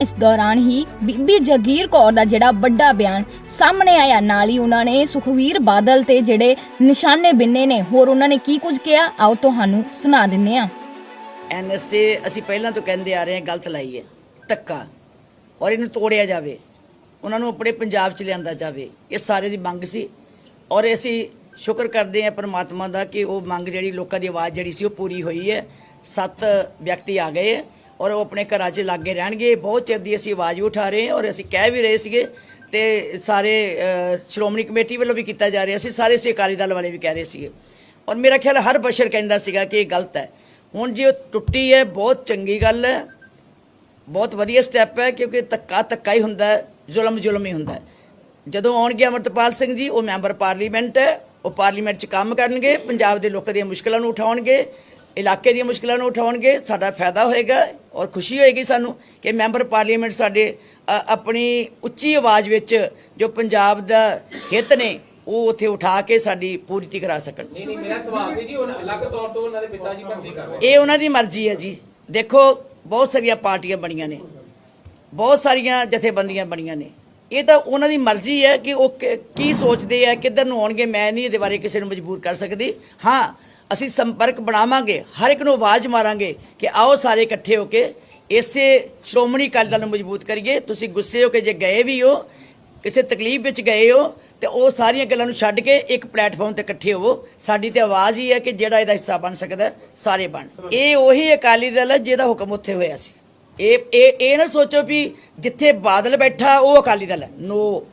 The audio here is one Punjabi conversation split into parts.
ਇਸ ਦੌਰਾਨ ਹੀ ਬੀਬੀ ਜਗੀਰ ਕੌਰ ਦਾ ਜਿਹੜਾ ਵੱਡਾ ਬਿਆਨ ਸਾਹਮਣੇ ਆਇਆ, ਨਾਲ ਹੀ ਉਹਨਾਂ ਨੇ ਸੁਖਵੀਰ ਬਾਦਲ ਤੇ ਜਿਹੜੇ ਨਿਸ਼ਾਨੇ ਬਿੰਨੇ ਨੇ, ਹੋਰ ਉਹਨਾਂ ਨੇ ਕੀ ਕੁਝ ਕਿਹਾ? ਆਓ ਤੁਹਾਨੂੰ ਸੁਣਾ ਦਿੰਨੇ ਆ ਐਨਐਸਏ ਅਸੀਂ ਪਹਿਲਾਂ ਤੋਂ ਕਹਿੰਦੇ ਆ ਰਹੇ ਹਾਂ, ਗਲਤ ਲਾਈ ਹੈ, ਧੱਕਾ। ਔਰ ਇਹਨੂੰ ਤੋੜਿਆ ਜਾਵੇ, ਉਹਨਾਂ ਨੂੰ ਆਪਣੇ ਪੰਜਾਬ 'ਚ ਲਿਆਂਦਾ ਜਾਵੇ, ਇਹ ਸਾਰੇ ਦੀ ਮੰਗ ਸੀ। ਔਰ ਅਸੀਂ ਸ਼ੁਕਰ ਕਰਦੇ ਹਾਂ ਪਰਮਾਤਮਾ ਦਾ ਕਿ ਉਹ ਮੰਗ ਜਿਹੜੀ ਲੋਕਾਂ ਦੀ ਆਵਾਜ਼ ਜਿਹੜੀ ਸੀ, ਉਹ ਪੂਰੀ ਹੋਈ ਹੈ। ਸੱਤ ਵਿਅਕਤੀ ਆ ਗਏ ਔਰ ਉਹ ਆਪਣੇ ਘਰਾਂ 'ਚ ਲਾਗੇ ਰਹਿਣਗੇ। ਬਹੁਤ ਚਿਰ ਦੀ ਅਸੀਂ ਆਵਾਜ਼ ਵੀ ਉਠਾ ਰਹੇ ਹਾਂ ਔਰ ਅਸੀਂ ਕਹਿ ਵੀ ਰਹੇ ਸੀਗੇ ਤੇ ਸਾਰੇ ਸ਼੍ਰੋਮਣੀ ਕਮੇਟੀ ਵੱਲੋਂ ਵੀ ਕੀਤਾ ਜਾ ਰਿਹਾ। ਸੀ ਸਾਰੇ ਸੀ ਅਕਾਲੀ ਦਲ ਵਾਲੇ ਵੀ ਕਹਿ ਰਹੇ ਸੀਗੇ। ਔਰ ਮੇਰਾ ਖਿਆਲ ਹਰ ਬਸ਼ਰ ਕਹਿੰਦਾ ਸੀਗਾ ਕਿ ਇਹ ਗਲਤ ਹੈ। ਹੁਣ ਜੇ ਉਹ ਟੁੱਟੀ ਹੈ, ਬਹੁਤ ਚੰਗੀ ਗੱਲ ਹੈ। ਬਹੁਤ ਵਧੀਆ ਸਟੈਪ ਹੈ ਕਿਉਂਕਿ ਧੱਕਾ ਧੱਕਾ ਹੀ ਹੁੰਦਾ ਜ਼ੁਲਮ ਜ਼ੁਲਮ ਹੀ ਹੁੰਦਾ ਜਦੋਂ ਆਉਣਗੇ ਅਮਰਤਪਾਲ ਸਿੰਘ ਜੀ, ਉਹ ਮੈਂਬਰ ਪਾਰਲੀਮੈਂਟ ਹੈ। ਉਹ ਪਾਰਲੀਮੈਂਟ 'ਚ ਕੰਮ ਕਰਨਗੇ, ਪੰਜਾਬ ਦੇ ਲੋਕਾਂ ਦੀਆਂ ਮੁਸ਼ਕਲਾਂ ਨੂੰ ਉਠਾਉਣਗੇ। ਇਲਾਕੇ ਦੀਆਂ ਮੁਸ਼ਕਲਾਂ ਨੂੰ ਉਠਾਉਣਗੇ ਸਾਡਾ ਫਾਇਦਾ ਹੋਏਗਾ ਔਰ ਖੁਸ਼ੀ ਹੋਏਗੀ ਸਾਨੂੰ ਕਿ ਮੈਂਬਰ ਪਾਰਲੀਮੈਂਟ ਸਾਡੇ ਆਪਣੀ ਉੱਚੀ ਆਵਾਜ਼ ਵਿੱਚ ਜੋ ਪੰਜਾਬ ਦਾ ਹਿੱਤ ਨੇ ਉਹ ਉੱਥੇ ਉਠਾ ਕੇ ਸਾਡੀ ਪੂਰਤੀ ਕਰਾ ਸਕਣ। ਨਹੀਂ ਨਹੀਂ ਮੇਰਾ ਸਵਾਲ ਸੀ ਜੀ ਉਹ ਅਲੱਗ ਤੌਰ ਤੋਂ ਉਹਨਾਂ ਦੇ ਪਿਤਾ ਜੀ ਭਰਤੀ ਕਰ ਰਹੇ ਇਹ ਉਹਨਾਂ ਦੀ ਮਰਜ਼ੀ ਹੈ ਜੀ। ਦੇਖੋ ਬਹੁਤ ਸਾਰੀਆਂ ਪਾਰਟੀਆਂ ਬਣੀਆਂ ਨੇ। ਬਹੁਤ ਸਾਰੀਆਂ ਜਥੇਬੰਦੀਆਂ ਬਣੀਆਂ ਨੇ। ਇਹ ਤਾਂ ਉਹਨਾਂ ਦੀ ਮਰਜ਼ੀ ਹੈ ਕਿ ਉਹ ਕ- ਕੀ ਸੋਚਦੇ ਆ ਕਿੱਧਰ ਨੂੰ ਆਉਣਗੇ ਮੈਂ ਨਹੀਂ ਇਹਦੇ ਬਾਰੇ ਕਿਸੇ ਨੂੰ ਮਜਬੂਰ ਕਰ ਸਕਦੀ। ਹਾਂ ਅਸੀਂ ਸੰਪਰਕ ਬਣਾਵਾਂਗੇ, ਹਰ ਇੱਕ ਨੂੰ ਆਵਾਜ਼ ਮਾਰਾਂਗੇ ਕਿ ਆਓ ਸਾਰੇ ਇਕੱਠੇ ਹੋ ਕੇ ਇਸੇ ਸ਼੍ਰੋਮਣੀ ਅਕਾਲੀ ਦਲ ਨੂੰ ਮਜ਼ਬੂਤ ਕਰੀਏ। ਤੁਸੀਂ ਗੁੱਸੇ ਹੋ ਕੇ ਜੇ ਗਏ ਵੀ ਹੋ, ਕਿਸੇ ਤਕਲੀਫ ਵਿੱਚ ਗਏ ਹੋ, ਤੇ ਉਹ ਸਾਰੀਆਂ ਗੱਲਾਂ ਨੂੰ ਛੱਡ ਕੇ ਇੱਕ ਪਲੇਟਫਾਰਮ ਤੇ ਇਕੱਠੇ ਹੋਵੋ। ਸਾਡੀ ਤੇ ਆਵਾਜ਼ ਹੀ ਹੈ ਕਿ ਜਿਹੜਾ ਇਹਦਾ ਹਿੱਸਾ ਬਣ ਸਕਦਾ ਸਾਰੇ ਬਣ। ਇਹ ਉਹੀ ਅਕਾਲੀ ਦਲ ਹੈ ਜਿਹਦਾ ਹੁਕਮ ਉੱਥੇ ਹੋਇਆ ਸੀ। ਇਹ ਇਹ ਇਹ ਨਾ ਸੋਚੋ ਵੀ ਜਿੱਥੇ ਬਾਦਲ ਬੈਠਾ, ਉਹ ਅਕਾਲੀ ਦਲ ਹੈ। ਨੋ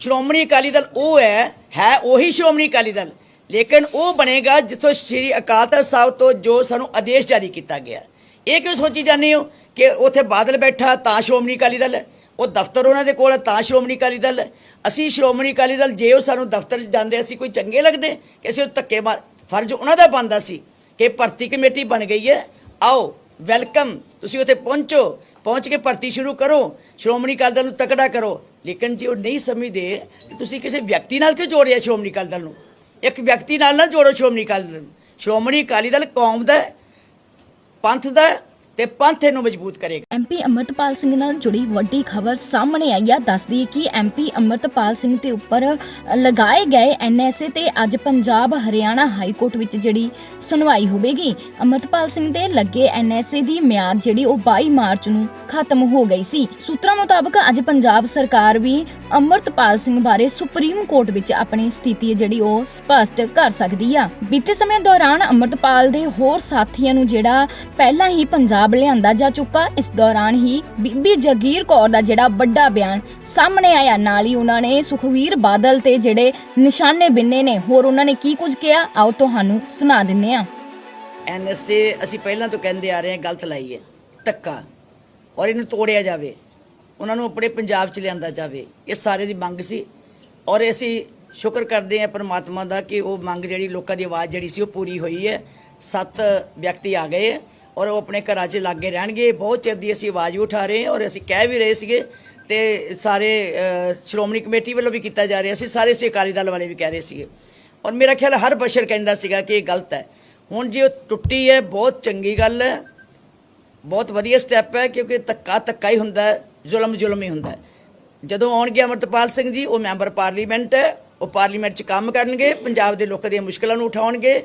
ਸ਼੍ਰੋਮਣੀ ਅਕਾਲੀ ਦਲ ਉਹ ਹੈ ਹੈ ਉਹੀ ਸ਼੍ਰੋਮਣੀ ਅਕਾਲੀ ਦਲ। ਲੇਕਿਨ ਉਹ ਬਣੇਗਾ ਜਿੱਥੋਂ ਸ਼੍ਰੀ ਅਕਾਲ ਤਖਤ ਸਾਹਿਬ ਤੋਂ ਜੋ ਸਾਨੂੰ ਆਦੇਸ਼ ਜਾਰੀ ਕੀਤਾ ਗਿਆ। ਇਹ ਕਿਉਂ ਸੋਚੀ ਜਾਂਦੇ ਹੋ ਕਿ ਉੱਥੇ ਬਾਦਲ ਬੈਠਾ ਤਾਂ ਸ਼੍ਰੋਮਣੀ ਅਕਾਲੀ ਦਲ? ਹੈ ਉਹ ਦਫ਼ਤਰ ਉਹਨਾਂ ਦੇ ਕੋਲ, ਤਾਂ ਸ਼੍ਰੋਮਣੀ ਅਕਾਲੀ ਦਲ। ਹੈ ਅਸੀਂ ਸ਼੍ਰੋਮਣੀ ਅਕਾਲੀ ਦਲ, ਜੇ ਉਹ ਸਾਨੂੰ ਦਫ਼ਤਰ 'ਚ ਜਾਂਦੇ, ਅਸੀਂ ਕੋਈ ਚੰਗੇ ਲੱਗਦੇ ਕਿ ਅਸੀਂ ਉਹ ਧੱਕੇ ਮਾਰ ਫਰਜ਼ ਉਹਨਾਂ ਦਾ ਬਣਦਾ ਸੀ ਕਿ ਭਰਤੀ ਕਮੇਟੀ ਬਣ ਗਈ ਹੈ। ਆਓ, ਵੈਲਕਮ। ਤੁਸੀਂ ਉੱਥੇ ਪਹੁੰਚੋ। ਪਹੁੰਚ ਕੇ ਭਰਤੀ ਸ਼ੁਰੂ ਕਰੋ। ਸ਼੍ਰੋਮਣੀ ਅਕਾਲੀ ਦਲ ਨੂੰ ਤਕੜਾ ਕਰੋ। ਲੇਕਿਨ ਜੇ ਉਹ ਨਹੀਂ ਸਮਝਦੇ ਤੇ ਤੁਸੀਂ ਕਿਸੇ ਵਿਅਕਤੀ ਨਾਲ ਕਿਉਂ ਜੋੜਿਆ ਸ਼੍ਰੋਮਣੀ ਅਕਾਲੀ ਦਲ ਨੂੰ? ਇੱਕ ਵਿਅਕਤੀ ਨਾਲ ਨਾ ਜੋੜੋ, ਸ਼੍ਰੋਮਣੀ ਅਕਾਲੀ ਦਲ। ਸ਼੍ਰੋਮਣੀ ਅਕਾਲੀ ਦਲ ਕੌਮ ਦਾ ਪੰਥ ਦਾ ਤੇ ਪੰਥ ਇਹਨੂੰ ਮਜ਼ਬੂਤ ਕਰੇਗਾ। ਐਮਪੀ ਅਮਰਤਪਾਲ ਸਿੰਘ ਨਾਲ ਜੁੜੀ ਵੱਡੀ ਖਬਰ ਸਾਹਮਣੇ ਆਈ ਆ, ਦੱਸਦੀ ਹੈ ਕਿ ਐਮਪੀ ਅਮਰਤਪਾਲ ਸਿੰਘ ਦੇ ਉੱਪਰ ਲਗਾਏ ਗਏ ਐਨਐਸਏ ਤੇ ਅੱਜ ਪੰਜਾਬ ਹਰਿਆਣਾ ਹਾਈ ਕੋਰਟ ਵਿੱਚ ਜਿਹੜੀ ਸੁਣਵਾਈ ਹੋਵੇਗੀ। ਅਮਰਤਪਾਲ ਸਿੰਘ ਦੇ ਲੱਗੇ ਐਨਐਸਏ ਦੀ ਮਿਆਦ ਜਿਹੜੀ ਉਹ 22 ਮਾਰਚ ਨੂੰ ਖਤਮ ਹੋ ਗਈ ਸੀ। ਸੂਤਰਾਂ ਮੁਤਾਬਕ ਅੱਜ ਪੰਜਾਬ ਸਰਕਾਰ ਵੀ ਅਮਰਤਪਾਲ ਸਿੰਘ ਬਾਰੇ ਸੁਪਰੀਮ ਕੋਰਟ ਵਿੱਚ ਆਪਣੀ ਸਥਿਤੀ ਜਿਹੜੀ ਉਹ ਸਪਸ਼ਟ ਕਰ ਸਕਦੀ ਆ। ਬੀਤੇ ਸਮੇਂ ਦੌਰਾਨ ਅਮਰਤਪਾਲ ਦੇ ਹੋਰ ਸਾਥੀਆਂ ਨੂੰ ਜਿਹੜਾ ਪਹਿਲਾਂ ਹੀ ਪੰਜਾਬ ਲਿਆਂਦਾ ਜਾ ਚੁੱਕਾ, ਇਸ ਦੌਰਾਨ ਹੀ ਬੀਬੀ ਜਗੀਰ ਕੌਰ ਦਾ ਜਿਹੜਾ ਵੱਡਾ ਬਿਆਨ ਸਾਹਮਣੇ ਆਇਆ। ਨਾਲ ਹੀ ਉਹਨਾਂ ਨੇ ਸੁਖਵੀਰ ਬਾਦਲ ਤੇ ਜਿਹੜੇ ਨਿਸ਼ਾਨੇ ਬਿੰਨੇ ਨੇ, ਹੋਰ ਉਹਨਾਂ ਨੇ ਕੀ ਕੁਝ ਕਿਹਾ? ਆਓ ਤੁਹਾਨੂੰ ਸੁਣਾ ਦਿੰਨੇ ਆ। ਐਨਐਸਏ ਅਸੀਂ ਪਹਿਲਾਂ ਤੋਂ ਕਹਿੰਦੇ ਆ ਰਹੇ ਹਾਂ, ਗਲਤ ਲਾਈ ਹੈ, ਧੱਕਾ। ਔਰ ਇਹਨੂੰ ਤੋੜਿਆ ਜਾਵੇ। ਉਹਨਾਂ ਨੂੰ ਆਪਣੇ ਪੰਜਾਬ 'ਚ ਲਿਆਂਦਾ ਜਾਵੇ। ਇਹ ਸਾਰੇ ਦੀ ਮੰਗ ਸੀ। ਔਰ ਅਸੀਂ ਸ਼ੁਕਰ ਕਰਦੇ ਹਾਂ ਪਰਮਾਤਮਾ ਦਾ ਕਿ ਉਹ ਮੰਗ ਜਿਹੜੀ ਲੋਕਾਂ ਦੀ ਆਵਾਜ਼ ਜਿਹੜੀ ਸੀ ਉਹ ਪੂਰੀ ਹੋਈ ਹੈ। ਸੱਤ ਵਿਅਕਤੀ ਆ ਗਏ ਔਰ ਉਹ ਆਪਣੇ ਘਰਾਂ 'ਚ ਲਾਗੇ ਰਹਿਣਗੇ। ਬਹੁਤ ਚਿਰ ਦੀ ਅਸੀਂ ਆਵਾਜ਼ ਵੀ ਉਠਾ ਰਹੇ ਹਾਂ ਔਰ ਅਸੀਂ ਕਹਿ ਵੀ ਰਹੇ ਸੀਗੇ ਤੇ ਸਾਰੇ ਸ਼੍ਰੋਮਣੀ ਕਮੇਟੀ ਵੱਲੋਂ ਵੀ ਕੀਤਾ ਜਾ ਰਿਹਾ ਸੀ। ਸਾਰੇ ਸੀ ਅਕਾਲੀ ਦਲ ਵਾਲੇ ਵੀ ਕਹਿ ਰਹੇ ਸੀਗੇ। ਔਰ ਮੇਰਾ ਖਿਆਲ ਹਰ ਬਸ਼ਰ ਕਹਿੰਦਾ ਸੀਗਾ ਕਿ ਇਹ ਗਲਤ ਹੈ। ਹੁਣ ਜੇ ਉਹ ਟੁੱਟੀ ਹੈ, ਬਹੁਤ ਚੰਗੀ ਗੱਲ ਹੈ। ਬਹੁਤ ਵਧੀਆ ਸਟੈਪ ਹੈ ਕਿਉਂਕਿ ਧੱਕਾ ਧੱਕਾ ਹੀ ਹੁੰਦਾ ਹੈ ਜ਼ੁਲਮ ਜ਼ੁਲਮ ਹੀ ਹੁੰਦਾ ਹੈ। ਜਦੋਂ ਆਉਣਗੇ ਅਮਰਤਪਾਲ ਸਿੰਘ ਜੀ ਉਹ ਮੈਂਬਰ ਪਾਰਲੀਮੈਂਟ ਹੈ ਉਹ ਪਾਰਲੀਮੈਂਟ 'ਚ ਕੰਮ ਕਰਨਗੇ ਪੰਜਾਬ ਦੇ ਲੋਕਾਂ ਦੀਆਂ ਮੁਸ਼ਕਲਾਂ ਨੂੰ ਉਠਾਉਣਗੇ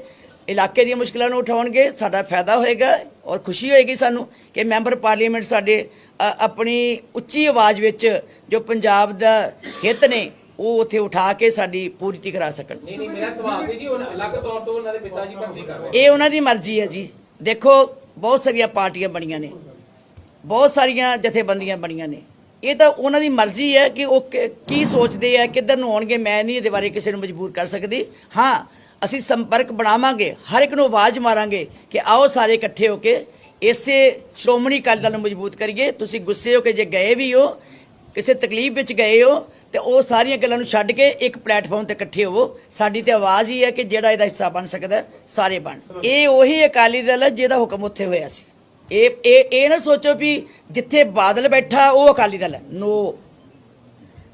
ਇਲਾਕੇ ਦੀਆਂ ਮੁਸ਼ਕਲਾਂ ਨੂੰ ਉਠਾਉਣਗੇ ਸਾਡਾ ਫਾਇਦਾ ਹੋਏਗਾ ਔਰ ਖੁਸ਼ੀ ਹੋਏਗੀ ਸਾਨੂੰ ਕਿ ਮੈਂਬਰ ਪਾਰਲੀਮੈਂਟ ਸਾਡੇ ਆਪਣੀ ਉੱਚੀ ਆਵਾਜ਼ ਵਿੱਚ ਜੋ ਪੰਜਾਬ ਦਾ ਹਿੱਤ ਨੇ ਉਹ ਉੱਥੇ ਉਠਾ ਕੇ ਸਾਡੀ ਪੂਰਤੀ ਕਰਾ ਸਕਣ। ਨਹੀਂ ਨਹੀਂ ਮੇਰਾ ਸਵਾਲ ਸੀ ਜੀ ਉਹ ਅਲੱਗ ਤੌਰ ਤੋਂ ਉਹਨਾਂ ਦੇ ਪਿਤਾ ਜੀ ਭਰਤੀ ਕਰ ਰਹੇ ਇਹ ਉਹਨਾਂ ਦੀ ਮਰਜ਼ੀ ਹੈ ਜੀ। ਦੇਖੋ ਬਹੁਤ ਸਾਰੀਆਂ ਪਾਰਟੀਆਂ ਬਣੀਆਂ ਨੇ। ਬਹੁਤ ਸਾਰੀਆਂ ਜਥੇਬੰਦੀਆਂ ਬਣੀਆਂ ਨੇ। ਇਹ ਤਾਂ ਉਹਨਾਂ ਦੀ ਮਰਜ਼ੀ ਹੈ ਕਿ ਉਹ ਕ- ਕੀ ਸੋਚਦੇ ਆ, ਕਿੱਧਰ ਨੂੰ ਆਉਣਗੇ। ਮੈਂ ਨਹੀਂ ਇਹਦੇ ਬਾਰੇ ਕਿਸੇ ਨੂੰ ਮਜਬੂਰ ਕਰ ਸਕਦੀ। ਹਾਂ, ਅਸੀਂ ਸੰਪਰਕ ਬਣਾਵਾਂਗੇ, ਹਰ ਇੱਕ ਨੂੰ ਆਵਾਜ਼ ਮਾਰਾਂਗੇ ਕਿ ਆਓ ਸਾਰੇ ਇਕੱਠੇ ਹੋ ਕੇ ਇਸੇ ਸ਼੍ਰੋਮਣੀ ਅਕਾਲੀ ਦਲ ਨੂੰ ਮਜ਼ਬੂਤ ਕਰੀਏ। ਤੁਸੀਂ ਗੁੱਸੇ ਹੋ ਕੇ ਜੇ ਗਏ ਵੀ ਹੋ, ਕਿਸੇ ਤਕਲੀਫ ਵਿੱਚ ਗਏ ਹੋ ਤੇ ਉਹ ਸਾਰੀਆਂ ਗੱਲਾਂ ਨੂੰ ਛੱਡ ਕੇ ਇੱਕ ਪਲੇਟਫਾਰਮ ਤੇ ਇਕੱਠੇ ਹੋਵੋ। ਸਾਡੀ ਤੇ ਆਵਾਜ਼ ਹੀ ਹੈ ਕਿ ਜਿਹੜਾ ਇਹਦਾ ਹਿੱਸਾ ਬਣ ਸਕਦਾ ਸਾਰੇ ਬਣ। ਇਹ ਉਹੀ ਅਕਾਲੀ ਦਲ ਹੈ ਜਿਹਦਾ ਹੁਕਮ ਉੱਥੇ ਹੋਇਆ ਸੀ। ਇਹ ਇਹ ਇਹ ਨਾ ਸੋਚੋ ਵੀ ਜਿੱਥੇ ਬਾਦਲ ਬੈਠਾ, ਉਹ ਅਕਾਲੀ ਦਲ ਹੈ। ਨੋ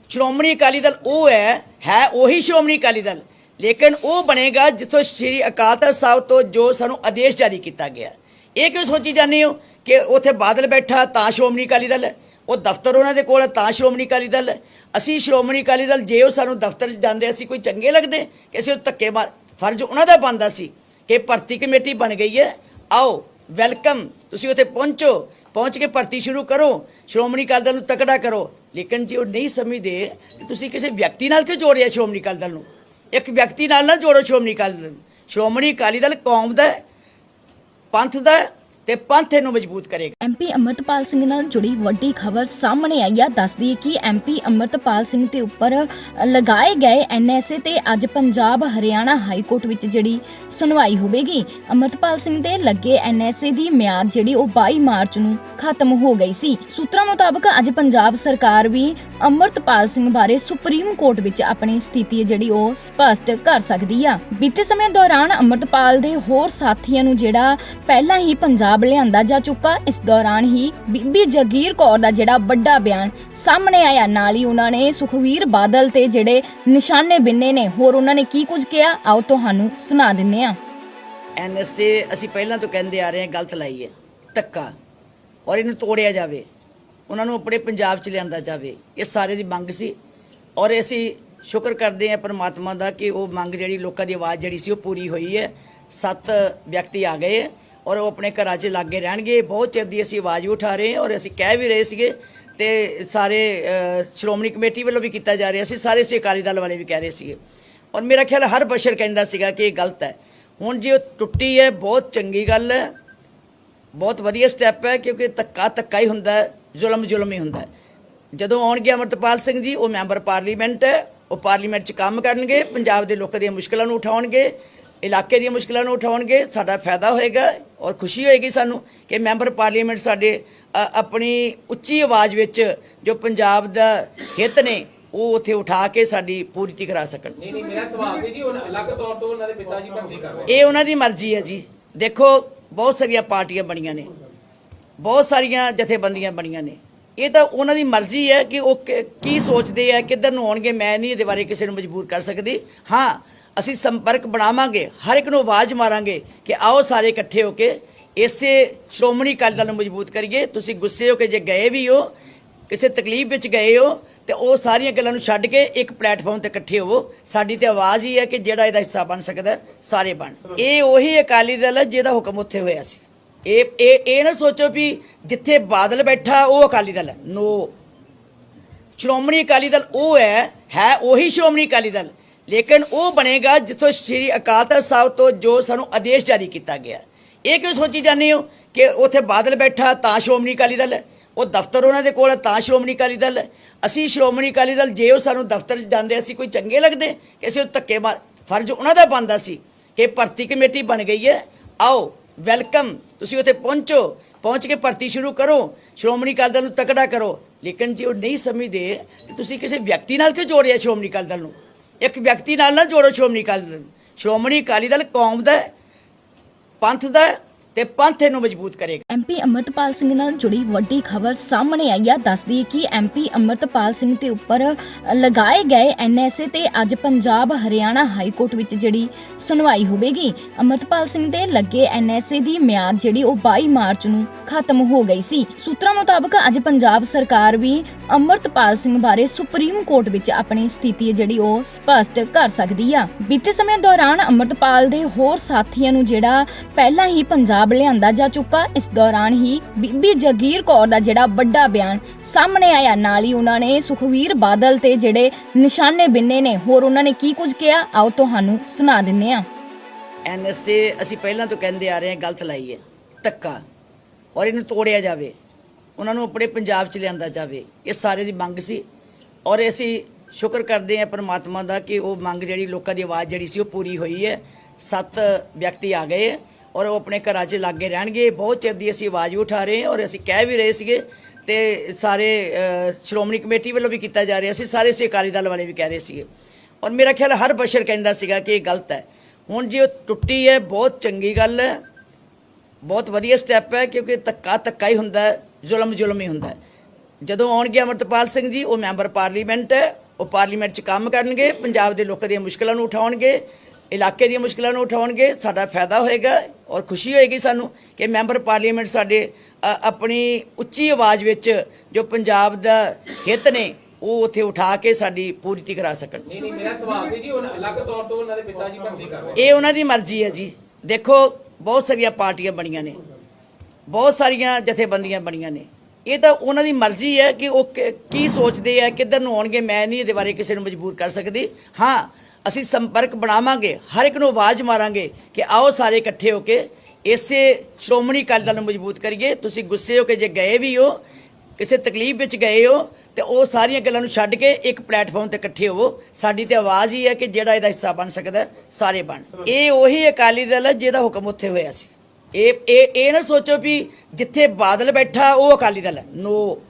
ਸ਼੍ਰੋਮਣੀ ਅਕਾਲੀ ਦਲ ਉਹ ਹੈ ਹੈ ਉਹੀ ਸ਼੍ਰੋਮਣੀ ਅਕਾਲੀ ਦਲ। ਲੇਕਿਨ ਉਹ ਬਣੇਗਾ ਜਿੱਥੋਂ ਸ਼੍ਰੀ ਅਕਾਲ ਤਖਤ ਸਾਹਿਬ ਤੋਂ ਜੋ ਸਾਨੂੰ ਆਦੇਸ਼ ਜਾਰੀ ਕੀਤਾ ਗਿਆ। ਇਹ ਕਿਉਂ ਸੋਚੀ ਜਾਂਦੇ ਹੋ ਕਿ ਉੱਥੇ ਬਾਦਲ ਬੈਠਾ ਤਾਂ ਸ਼੍ਰੋਮਣੀ ਅਕਾਲੀ ਦਲ ਹੈ? ਉਹ ਦਫ਼ਤਰ ਉਹਨਾਂ ਦੇ ਕੋਲ ਹੈ, ਤਾਂ ਸ਼੍ਰੋਮਣੀ ਅਕਾਲੀ ਦਲ ਅਸੀਂ ਸ਼੍ਰੋਮਣੀ ਅਕਾਲੀ ਦਲ, ਜੇ ਉਹ ਸਾਨੂੰ ਦਫ਼ਤਰ 'ਚ ਜਾਂਦੇ, ਅਸੀਂ ਕੋਈ ਚੰਗੇ ਲੱਗਦੇ ਕਿ ਅਸੀਂ ਉਹ ਧੱਕੇ ਮਾਰ ਫਰਜ਼ ਉਹਨਾਂ ਦਾ ਬਣਦਾ ਸੀ ਕਿ ਭਰਤੀ ਕਮੇਟੀ ਬਣ ਗਈ ਹੈ। ਆਓ, ਵੈਲਕਮ, ਤੁਸੀਂ ਉੱਥੇ ਪਹੁੰਚੋ। ਪਹੁੰਚ ਕੇ ਭਰਤੀ ਸ਼ੁਰੂ ਕਰੋ। ਸ਼੍ਰੋਮਣੀ ਅਕਾਲੀ ਦਲ ਨੂੰ ਤਕੜਾ ਕਰੋ। ਲੇਕਿਨ ਜੇ ਉਹ ਨਹੀਂ ਸਮਝਦੇ, ਤੇ ਤੁਸੀਂ ਕਿਸੇ ਵਿਅਕਤੀ ਨਾਲ ਕਿਉਂ ਜੋੜਿਆ ਸ਼੍ਰੋਮਣੀ ਅਕਾਲੀ ਦਲ ਨੂੰ? ਇੱਕ ਵਿਅਕਤੀ ਨਾਲ ਨਾ ਜੋੜੋ ਸ਼੍ਰੋਮਣੀ ਅਕਾਲੀ ਦਲ ਨੂੰ। ਸ਼੍ਰੋਮਣੀ ਅਕਾਲੀ ਦਲ ਕੌਮ ਦਾ ਪੰਥ ਦਾ ਤੇ ਪੰਥ ਇਹਨੂੰ ਮਜ਼ਬੂਤ ਕਰੇਗਾ। ਐਮਪੀ ਅਮਰਤਪਾਲ ਸਿੰਘ ਨਾਲ ਜੁੜੀ ਵੱਡੀ ਖਬਰ ਸਾਹਮਣੇ ਆਈ ਹੈ ਦੱਸਦੀ ਹੈ ਕਿ ਐਮਪੀ ਅਮਰਤਪਾਲ ਸਿੰਘ ਦੇ ਉੱਪਰ ਲਗਾਏ ਗਏ ਐਨਐਸਏ ਤੇ ਅੱਜ ਪੰਜਾਬ ਹਰਿਆਣਾ ਹਾਈ ਕੋਰਟ ਵਿੱਚ ਜਿਹੜੀ ਸੁਣਵਾਈ ਹੋਵੇਗੀ। ਅਮਰਤਪਾਲ ਸਿੰਘ ਦੇ ਲੱਗੇ ਐਨਐਸਏ ਦੀ ਮਿਆਦ ਜਿਹੜੀ ਉਹ 22 ਮਾਰਚ ਨੂੰ ਖਤਮ ਹੋ ਗਈ ਸੀ। ਸੂਤਰਾਂ ਮੁਤਾਬਕ ਅੱਜ ਪੰਜਾਬ ਸਰਕਾਰ ਵੀ ਅਮਰਤਪਾਲ ਸਿੰਘ ਬਾਰੇ ਸੁਪਰੀਮ ਕੋਰਟ ਵਿੱਚ ਆਪਣੀ ਸਥਿਤੀ ਜਿਹੜੀ ਉਹ ਸਪਸ਼ਟ ਕਰ ਸਕਦੀ ਆ। ਬੀਤੇ ਸਮੇਂ ਦੌਰਾਨ ਅਮਰਤਪਾਲ ਦੇ ਹੋਰ ਸਾਥੀਆਂ ਨੂੰ ਜਿਹੜਾ ਪਹਿਲਾਂ ਹੀ ਪੰਜਾਬ ਲਿਆਂਦਾ ਜਾ ਚੁੱਕਾ। ਇਸ ਦੌਰਾਨ ਹੀ ਬੀਬੀ ਜਗੀਰ ਕੌਰ ਦਾ ਜਿਹੜਾ ਵੱਡਾ ਬਿਆਨ ਸਾਹਮਣੇ ਆਇਆ। ਨਾਲ ਹੀ ਉਹਨਾਂ ਨੇ ਸੁਖਵੀਰ ਬਾਦਲ ਤੇ ਜਿਹੜੇ ਨਿਸ਼ਾਨੇ ਬਿੰਨੇ ਨੇ, ਹੋਰ ਉਹਨਾਂ ਨੇ ਕੀ ਕੁਝ ਕਿਹਾ? ਆਓ ਤੁਹਾਨੂੰ ਸੁਣਾ ਦਿੰਨੇ ਆ ਐਨਐਸਏ ਅਸੀਂ ਪਹਿਲਾਂ ਤੋਂ ਕਹਿੰਦੇ ਆ ਰਹੇ ਹਾਂ, ਗਲਤ ਲਾਈ ਹੈ, ਧੱਕਾ। ਔਰ ਇਹਨੂੰ ਤੋੜਿਆ ਜਾਵੇ, ਉਹਨਾਂ ਨੂੰ ਆਪਣੇ ਪੰਜਾਬ 'ਚ ਲਿਆਂਦਾ ਜਾਵੇ, ਇਹ ਸਾਰੇ ਦੀ ਮੰਗ ਸੀ। ਔਰ ਅਸੀਂ ਸ਼ੁਕਰ ਕਰਦੇ ਹਾਂ ਪ੍ਰਮਾਤਮਾ ਦਾ ਕਿ ਉਹ ਮੰਗ ਜਿਹੜੀ ਲੋਕਾਂ ਦੀ ਆਵਾਜ਼ ਜਿਹੜੀ ਸੀ, ਉਹ ਪੂਰੀ ਹੋਈ ਹੈ। ਸੱਤ ਵਿਅਕਤੀ ਆ ਗਏ ਔਰ ਉਹ ਆਪਣੇ ਘਰਾਂ 'ਚ ਲਾਗੇ ਰਹਿਣਗੇ। ਬਹੁਤ ਚਿਰ ਦੀ ਅਸੀਂ ਆਵਾਜ਼ ਵੀ ਉਠਾ ਰਹੇ ਹਾਂ ਔਰ ਅਸੀਂ ਕਹਿ ਵੀ ਰਹੇ ਸੀਗੇ ਤੇ ਸਾਰੇ ਸ਼੍ਰੋਮਣੀ ਕਮੇਟੀ ਵੱਲੋਂ ਵੀ ਕੀਤਾ ਜਾ ਰਿਹਾ। ਸੀ ਸਾਰੇ ਸੀ ਅਕਾਲੀ ਦਲ ਵਾਲੇ ਵੀ ਕਹਿ ਰਹੇ ਸੀਗੇ। ਔਰ ਮੇਰਾ ਖਿਆਲ ਹਰ ਬਸ਼ਰ ਕਹਿੰਦਾ ਸੀਗਾ ਕਿ ਇਹ ਗਲਤ ਹੈ। ਹੁਣ ਜੇ ਉਹ ਟੁੱਟੀ ਹੈ, ਬਹੁਤ ਚੰਗੀ ਗੱਲ ਹੈ। ਬਹੁਤ ਵਧੀਆ ਸਟੈਪ ਹੈ ਕਿਉਂਕਿ ਧੱਕਾ ਧੱਕਾ ਹੀ ਹੁੰਦਾ ਹੈ, ਜ਼ੁਲਮ ਜ਼ੁਲਮ ਹੀ ਹੁੰਦਾ ਹੈ। ਜਦੋਂ ਆਉਣਗੇ ਅਮਰਤਪਾਲ ਸਿੰਘ ਜੀ, ਉਹ ਮੈਂਬਰ ਪਾਰਲੀਮੈਂਟ ਹੈ, ਉਹ ਪਾਰਲੀਮੈਂਟ 'ਚ ਕੰਮ ਕਰਨਗੇ, ਪੰਜਾਬ ਦੇ ਲੋਕਾਂ ਦੀਆਂ ਮੁਸ਼ਕਲਾਂ ਨੂੰ ਉਠਾਉਣਗੇ। ਇਲਾਕੇ ਦੀਆਂ ਮੁਸ਼ਕਲਾਂ ਨੂੰ ਉਠਾਉਣਗੇ ਸਾਡਾ ਫਾਇਦਾ ਹੋਏਗਾ ਔਰ ਖੁਸ਼ੀ ਹੋਏਗੀ ਸਾਨੂੰ ਕਿ ਮੈਂਬਰ ਪਾਰਲੀਮੈਂਟ ਸਾਡੇ ਆਪਣੀ ਉੱਚੀ ਆਵਾਜ਼ ਵਿੱਚ ਜੋ ਪੰਜਾਬ ਦਾ ਹਿੱਤ ਨੇ ਉਹ ਉੱਥੇ ਉਠਾ ਕੇ ਸਾਡੀ ਪੂਰਤੀ ਕਰਾ ਸਕਣ। ਨਹੀਂ ਨਹੀਂ ਮੇਰਾ ਸਵਾਲ ਸੀ ਜੀ ਉਹ ਅਲੱਗ ਤੌਰ ਤੋਂ ਉਹਨਾਂ ਦੇ ਪਿਤਾ ਜੀ ਭਰਤੀ ਕਰ ਰਹੇ ਇਹ ਉਹਨਾਂ ਦੀ ਮਰਜ਼ੀ ਹੈ ਜੀ। ਦੇਖੋ ਬਹੁਤ ਸਾਰੀਆਂ ਪਾਰਟੀਆਂ ਬਣੀਆਂ ਨੇ। ਬਹੁਤ ਸਾਰੀਆਂ ਜਥੇਬੰਦੀਆਂ ਬਣੀਆਂ ਨੇ। ਇਹ ਤਾਂ ਉਹਨਾਂ ਦੀ ਮਰਜ਼ੀ ਹੈ ਕਿ ਉਹ ਕਿ- ਕੀ ਸੋਚਦੇ ਆ ਕਿੱਧਰ ਨੂੰ ਆਉਣਗੇ ਮੈਂ ਨਹੀਂ ਇਹਦੇ ਬਾਰੇ ਕਿਸੇ ਨੂੰ ਮਜਬੂਰ ਕਰ ਸਕਦੀ। ਹਾਂ ਅਸੀਂ ਸੰਪਰਕ ਬਣਾਵਾਂਗੇ, ਹਰ ਇੱਕ ਨੂੰ ਆਵਾਜ਼ ਮਾਰਾਂਗੇ ਕਿ ਆਓ ਸਾਰੇ ਇਕੱਠੇ ਹੋ ਕੇ ਇਸੇ ਸ਼੍ਰੋਮਣੀ ਅਕਾਲੀ ਦਲ ਨੂੰ ਮਜ਼ਬੂਤ ਕਰੀਏ। ਤੁਸੀਂ ਗੁੱਸੇ ਹੋ ਕੇ ਜੇ ਗਏ ਵੀ ਹੋ, ਕਿਸੇ ਤਕਲੀਫ ਵਿੱਚ ਗਏ ਹੋ, ਤੇ ਉਹ ਸਾਰੀਆਂ ਗੱਲਾਂ ਨੂੰ ਛੱਡ ਕੇ ਇੱਕ ਪਲੇਟਫਾਰਮ ਤੇ ਇਕੱਠੇ ਹੋਵੋ। ਸਾਡੀ ਤੇ ਆਵਾਜ਼ ਹੀ ਹੈ ਕਿ ਜਿਹੜਾ ਇਹਦਾ ਹਿੱਸਾ ਬਣ ਸਕਦਾ, ਸਾਰੇ ਬਣ। ਇਹ ਉਹੀ ਅਕਾਲੀ ਦਲ ਹੈ ਜਿਹਦਾ ਹੁਕਮ ਉੱਥੇ ਹੋਇਆ ਸੀ। ਇਹ ਇਹ ਇਹ ਨਾ ਸੋਚੋ ਵੀ ਜਿੱਥੇ ਬਾਦਲ ਬੈਠਾ, ਉਹ ਅਕਾਲੀ ਦਲ ਹੈ। ਨੋ। ਸ਼੍ਰੋਮਣੀ ਅਕਾਲੀ ਦਲ ਉਹ ਹੈ ਹੈ ਉਹੀ ਸ਼੍ਰੋਮਣੀ ਅਕਾਲੀ ਦਲ। ਲੇਕਿਨ ਉਹ ਬਣੇਗਾ ਜਿੱਥੋਂ ਸ੍ਰੀ ਅਕਾਲ ਤਖਤ ਸਾਹਿਬ ਤੋਂ ਜੋ ਸਾਨੂੰ ਆਦੇਸ਼ ਜਾਰੀ ਕੀਤਾ ਗਿਆ ਇਹ ਕਿਉਂ ਸੋਚੀ ਜਾਂਦੇ ਹੋ ਕਿ ਉੱਥੇ ਬਾਦਲ ਬੈਠਾ ਤਾਂ ਸ਼੍ਰੋਮਣੀ ਅਕਾਲੀ ਦਲ? ਹੈ ਉਹ ਦਫ਼ਤਰ ਉਹਨਾਂ ਦੇ ਕੋਲ ਤਾਂ ਸ਼੍ਰੋਮਣੀ ਅਕਾਲੀ ਦਲ। ਹੈ ਅਸੀਂ ਸ਼੍ਰੋਮਣੀ ਅਕਾਲੀ ਦਲ, ਜੇ ਉਹ ਸਾਨੂੰ ਦਫ਼ਤਰ 'ਚ ਜਾਂਦੇ, ਅਸੀਂ ਕੋਈ ਚੰਗੇ ਲੱਗਦੇ? ਕਿ ਅਸੀਂ ਉਹ ਧੱਕੇ ਮਾਰ ਫਰਜ਼ ਉਹਨਾਂ ਦਾ ਬਣਦਾ ਸੀ ਕਿ ਭਰਤੀ ਕਮੇਟੀ ਬਣ ਗਈ ਹੈ। ਆਓ, ਵੈਲਕਮ। ਤੁਸੀਂ ਉੱਥੇ ਪਹੁੰਚੋ। ਪਹੁੰਚ ਕੇ ਭਰਤੀ ਸ਼ੁਰੂ ਕਰੋ। ਸ਼੍ਰੋਮਣੀ ਅਕਾਲੀ ਦਲ ਨੂੰ ਤਕੜਾ ਕਰੋ। ਲੇਕਿਨ ਜੇ ਉਹ ਨਹੀਂ ਸਮਝਦੇ, ਤੇ ਤੁਸੀਂ ਕਿਸੇ ਵਿਅਕਤੀ ਨਾਲ ਕਿਉਂ ਜੋੜਿਆ ਸ਼੍ਰੋਮਣੀ ਅਕਾਲੀ ਦਲ ਨੂੰ? ਇੱਕ ਵਿਅਕਤੀ ਨਾਲ ਨਾ ਜੋੜੋ ਸ਼੍ਰੋਮਣੀ ਅਕਾਲੀ ਦਲ। ਸ਼੍ਰੋਮਣੀ ਅਕਾਲੀ ਦਲ ਕੌਮ ਦਾ ਪੰਥ ਦਾ ਤੇ ਪੰਥ ਇਹਨੂੰ ਮਜ਼ਬੂਤ ਕਰੇਗਾ। ਐਮਪੀ ਅਮਰਤਪਾਲ ਸਿੰਘ ਨਾਲ ਜੁੜੀ ਵੱਡੀ ਖਬਰ ਸਾਹਮਣੇ ਆਈ ਹੈ ਦੱਸਦੀ ਹੈ ਕਿ ਐਮਪੀ ਅਮਰਤਪਾਲ ਸਿੰਘ ਦੇ ਉੱਪਰ ਲਗਾਏ ਗਏ ਐਨਐਸਏ ਤੇ ਅੱਜ ਪੰਜਾਬ ਹਰਿਆਣਾ ਹਾਈ ਕੋਰਟ ਵਿੱਚ ਜਿਹੜੀ ਸੁਣਵਾਈ ਹੋਵੇਗੀ। ਅਮਰਤਪਾਲ ਸਿੰਘ ਦੇ ਲੱਗੇ ਐਨਐਸਏ ਦੀ ਮਿਆਦ ਜਿਹੜੀ ਉਹ 22 ਮਾਰਚ ਨੂੰ ਖਤਮ ਹੋ ਗਈ ਸੀ। ਸੂਤਰਾਂ ਮੁਤਾਬਕ ਅੱਜ ਪੰਜਾਬ ਸਰਕਾਰ ਵੀ ਅਮਰਤਪਾਲ ਸਿੰਘ ਬਾਰੇ ਸੁਪਰੀਮ ਕੋਰਟ ਵਿੱਚ ਆਪਣੀ ਸਥਿਤੀ ਜਿਹੜੀ ਉਹ ਸਪਸ਼ਟ ਕਰ ਸਕਦੀ ਆ। ਬੀਤੇ ਸਮੇਂ ਦੌਰਾਨ ਅਮਰਤਪਾਲ ਦੇ ਹੋਰ ਸਾਥੀਆਂ ਨੂੰ ਜਿਹੜਾ ਪਹਿਲਾਂ ਹੀ ਪੰਜਾਬ ਲਿਆਂਦਾ ਜਾ ਚੁੱਕਾ, ਇਸ ਦੌਰਾਨ ਹੀ ਬੀਬੀ ਜਗੀਰ ਕੌਰ ਦਾ ਜਿਹੜਾ ਵੱਡਾ ਬਿਆਨ ਸਾਹਮਣੇ ਆਇਆ। ਨਾਲ ਹੀ ਉਹਨਾਂ ਨੇ ਸੁਖਵੀਰ ਬਾਦਲ ਤੇ ਜਿਹੜੇ ਨਿਸ਼ਾਨੇ ਬਿੰਨੇ ਨੇ, ਹੋਰ ਉਹਨਾਂ ਨੇ ਕੀ ਕੁਝ ਕਿਹਾ? ਆਓ ਤੁਹਾਨੂੰ ਸੁਣਾ ਦਿੰਨੇ ਆ। ਐਨਐਸਏ, ਅਸੀਂ ਪਹਿਲਾਂ ਤੋਂ ਕਹਿੰਦੇ ਆ ਰਹੇ ਹਾਂ, ਗਲਤ ਲਾਈ ਹੈ, ਧੱਕਾ। ਔਰ ਇਹਨੂੰ ਤੋੜਿਆ ਜਾਵੇ, ਉਹਨਾਂ ਨੂੰ ਆਪਣੇ ਪੰਜਾਬ 'ਚ ਲਿਆਂਦਾ ਜਾਵੇ, ਇਹ ਸਾਰੇ ਦੀ ਮੰਗ ਸੀ। ਔਰ ਅਸੀਂ ਸ਼ੁਕਰ ਕਰਦੇ ਹਾਂ ਪ੍ਰਮਾਤਮਾ ਦਾ ਕਿ ਉਹ ਮੰਗ ਜਿਹੜੀ ਲੋਕਾਂ ਦੀ ਆਵਾਜ਼ ਜਿਹੜੀ ਸੀ, ਉਹ ਪੂਰੀ ਹੋਈ ਹੈ। ਸੱਤ ਵਿਅਕਤੀ ਆ ਗਏ ਔਰ ਉਹ ਆਪਣੇ ਘਰਾਂ 'ਚ ਲਾਗੇ ਰਹਿਣਗੇ। ਬਹੁਤ ਚਿਰ ਦੀ ਅਸੀਂ ਆਵਾਜ਼ ਵੀ ਉਠਾ ਰਹੇ ਹਾਂ ਔਰ ਅਸੀਂ ਕਹਿ ਵੀ ਰਹੇ ਸੀਗੇ ਤੇ ਸਾਰੇ ਸ਼੍ਰੋਮਣੀ ਕਮੇਟੀ ਵੱਲੋਂ ਵੀ ਕੀਤਾ ਜਾ ਰਿਹਾ ਸੀ। ਸਾਰੇ ਸੀ ਅਕਾਲੀ ਦਲ ਵਾਲੇ ਵੀ ਕਹਿ ਰਹੇ ਸੀਗੇ। ਔਰ ਮੇਰਾ ਖਿਆਲ ਹਰ ਬਸ਼ਰ ਕਹਿੰਦਾ ਸੀਗਾ ਕਿ ਇਹ ਗਲਤ ਹੈ। ਹੁਣ ਜੇ ਉਹ ਟੁੱਟੀ ਹੈ, ਬਹੁਤ ਚੰਗੀ ਗੱਲ ਹੈ। ਬਹੁਤ ਵਧੀਆ ਸਟੈਪ ਹੈ ਕਿਉਂਕਿ ਧੱਕਾ ਧੱਕਾ ਹੀ ਹੁੰਦਾ ਹੈ, ਜ਼ੁਲਮ ਜ਼ੁਲਮ ਹੀ ਹੁੰਦਾ ਹੈ। ਜਦੋਂ ਆਉਣਗੇ ਅਮਰਤਪਾਲ ਸਿੰਘ ਜੀ, ਉਹ ਮੈਂਬਰ ਪਾਰਲੀਮੈਂਟ ਹੈ, ਉਹ ਪਾਰਲੀਮੈਂਟ 'ਚ ਕੰਮ ਕਰਨਗੇ, ਪੰਜਾਬ ਦੇ ਲੋਕਾਂ ਦੀਆਂ ਮੁਸ਼ਕਲਾਂ ਨੂੰ ਉਠਾਉਣਗੇ। ਇਲਾਕੇ ਦੀਆਂ ਮੁਸ਼ਕਲਾਂ ਨੂੰ ਉਠਾਉਣਗੇ ਸਾਡਾ ਫਾਇਦਾ ਹੋਏਗਾ ਔਰ ਖੁਸ਼ੀ ਹੋਏਗੀ ਸਾਨੂੰ ਕਿ ਮੈਂਬਰ ਪਾਰਲੀਮੈਂਟ ਸਾਡੇ ਆਪਣੀ ਉੱਚੀ ਆਵਾਜ਼ ਵਿੱਚ ਜੋ ਪੰਜਾਬ ਦਾ ਹਿੱਤ ਨੇ ਉਹ ਉੱਥੇ ਉਠਾ ਕੇ ਸਾਡੀ ਪੂਰਤੀ ਕਰਾ ਸਕਣ। ਨਹੀਂ ਨਹੀਂ ਮੇਰਾ ਸਵਾਲ ਸੀ ਜੀ ਉਹ ਅਲੱਗ ਤੌਰ ਤੋਂ ਉਹਨਾਂ ਦੇ ਪਿਤਾ ਜੀ ਭਰਤੀ ਕਰ ਰਹੇ ਇਹ ਉਹਨਾਂ ਦੀ ਮਰਜ਼ੀ ਹੈ ਜੀ। ਦੇਖੋ ਬਹੁਤ ਸਾਰੀਆਂ ਪਾਰਟੀਆਂ ਬਣੀਆਂ ਨੇ। ਬਹੁਤ ਸਾਰੀਆਂ ਜਥੇਬੰਦੀਆਂ ਬਣੀਆਂ ਨੇ। ਇਹ ਤਾਂ ਉਹਨਾਂ ਦੀ ਮਰਜ਼ੀ ਹੈ ਕਿ ਉਹ ਕ- ਕੀ ਸੋਚਦੇ ਆ ਕਿੱਧਰ ਨੂੰ ਆਉਣਗੇ ਮੈਂ ਨਹੀਂ ਇਹਦੇ ਬਾਰੇ ਕਿਸੇ ਨੂੰ ਮਜਬੂਰ ਕਰ ਸਕਦੀ। ਹਾਂ ਅਸੀਂ ਸੰਪਰਕ ਬਣਾਵਾਂਗੇ, ਹਰ ਇੱਕ ਨੂੰ ਆਵਾਜ਼ ਮਾਰਾਂਗੇ ਕਿ ਆਓ ਸਾਰੇ ਇਕੱਠੇ ਹੋ ਕੇ ਇਸੇ ਸ਼੍ਰੋਮਣੀ ਅਕਾਲੀ ਦਲ ਨੂੰ ਮਜ਼ਬੂਤ ਕਰੀਏ। ਤੁਸੀਂ ਗੁੱਸੇ ਹੋ ਕੇ ਜੇ ਗਏ ਵੀ ਹੋ, ਕਿਸੇ ਤਕਲੀਫ ਵਿੱਚ ਗਏ ਹੋ, ਤੇ ਉਹ ਸਾਰੀਆਂ ਗੱਲਾਂ ਨੂੰ ਛੱਡ ਕੇ ਇੱਕ ਪਲੇਟਫਾਰਮ ਤੇ ਇਕੱਠੇ ਹੋਵੋ। ਸਾਡੀ ਤੇ ਆਵਾਜ਼ ਹੀ ਹੈ ਕਿ ਜਿਹੜਾ ਇਹਦਾ ਹਿੱਸਾ ਬਣ ਸਕਦਾ, ਸਾਰੇ ਬਣ। ਇਹ ਉਹੀ ਅਕਾਲੀ ਦਲ ਹੈ ਜਿਹਦਾ ਹੁਕਮ ਉੱਥੇ ਹੋਇਆ ਸੀ। ਇਹ ਇਹ ਇਹ ਨਾ ਸੋਚੋ ਵੀ ਜਿੱਥੇ ਬਾਦਲ ਬੈਠਾ, ਉਹ ਅਕਾਲੀ ਦਲ ਹੈ। ਨੋ।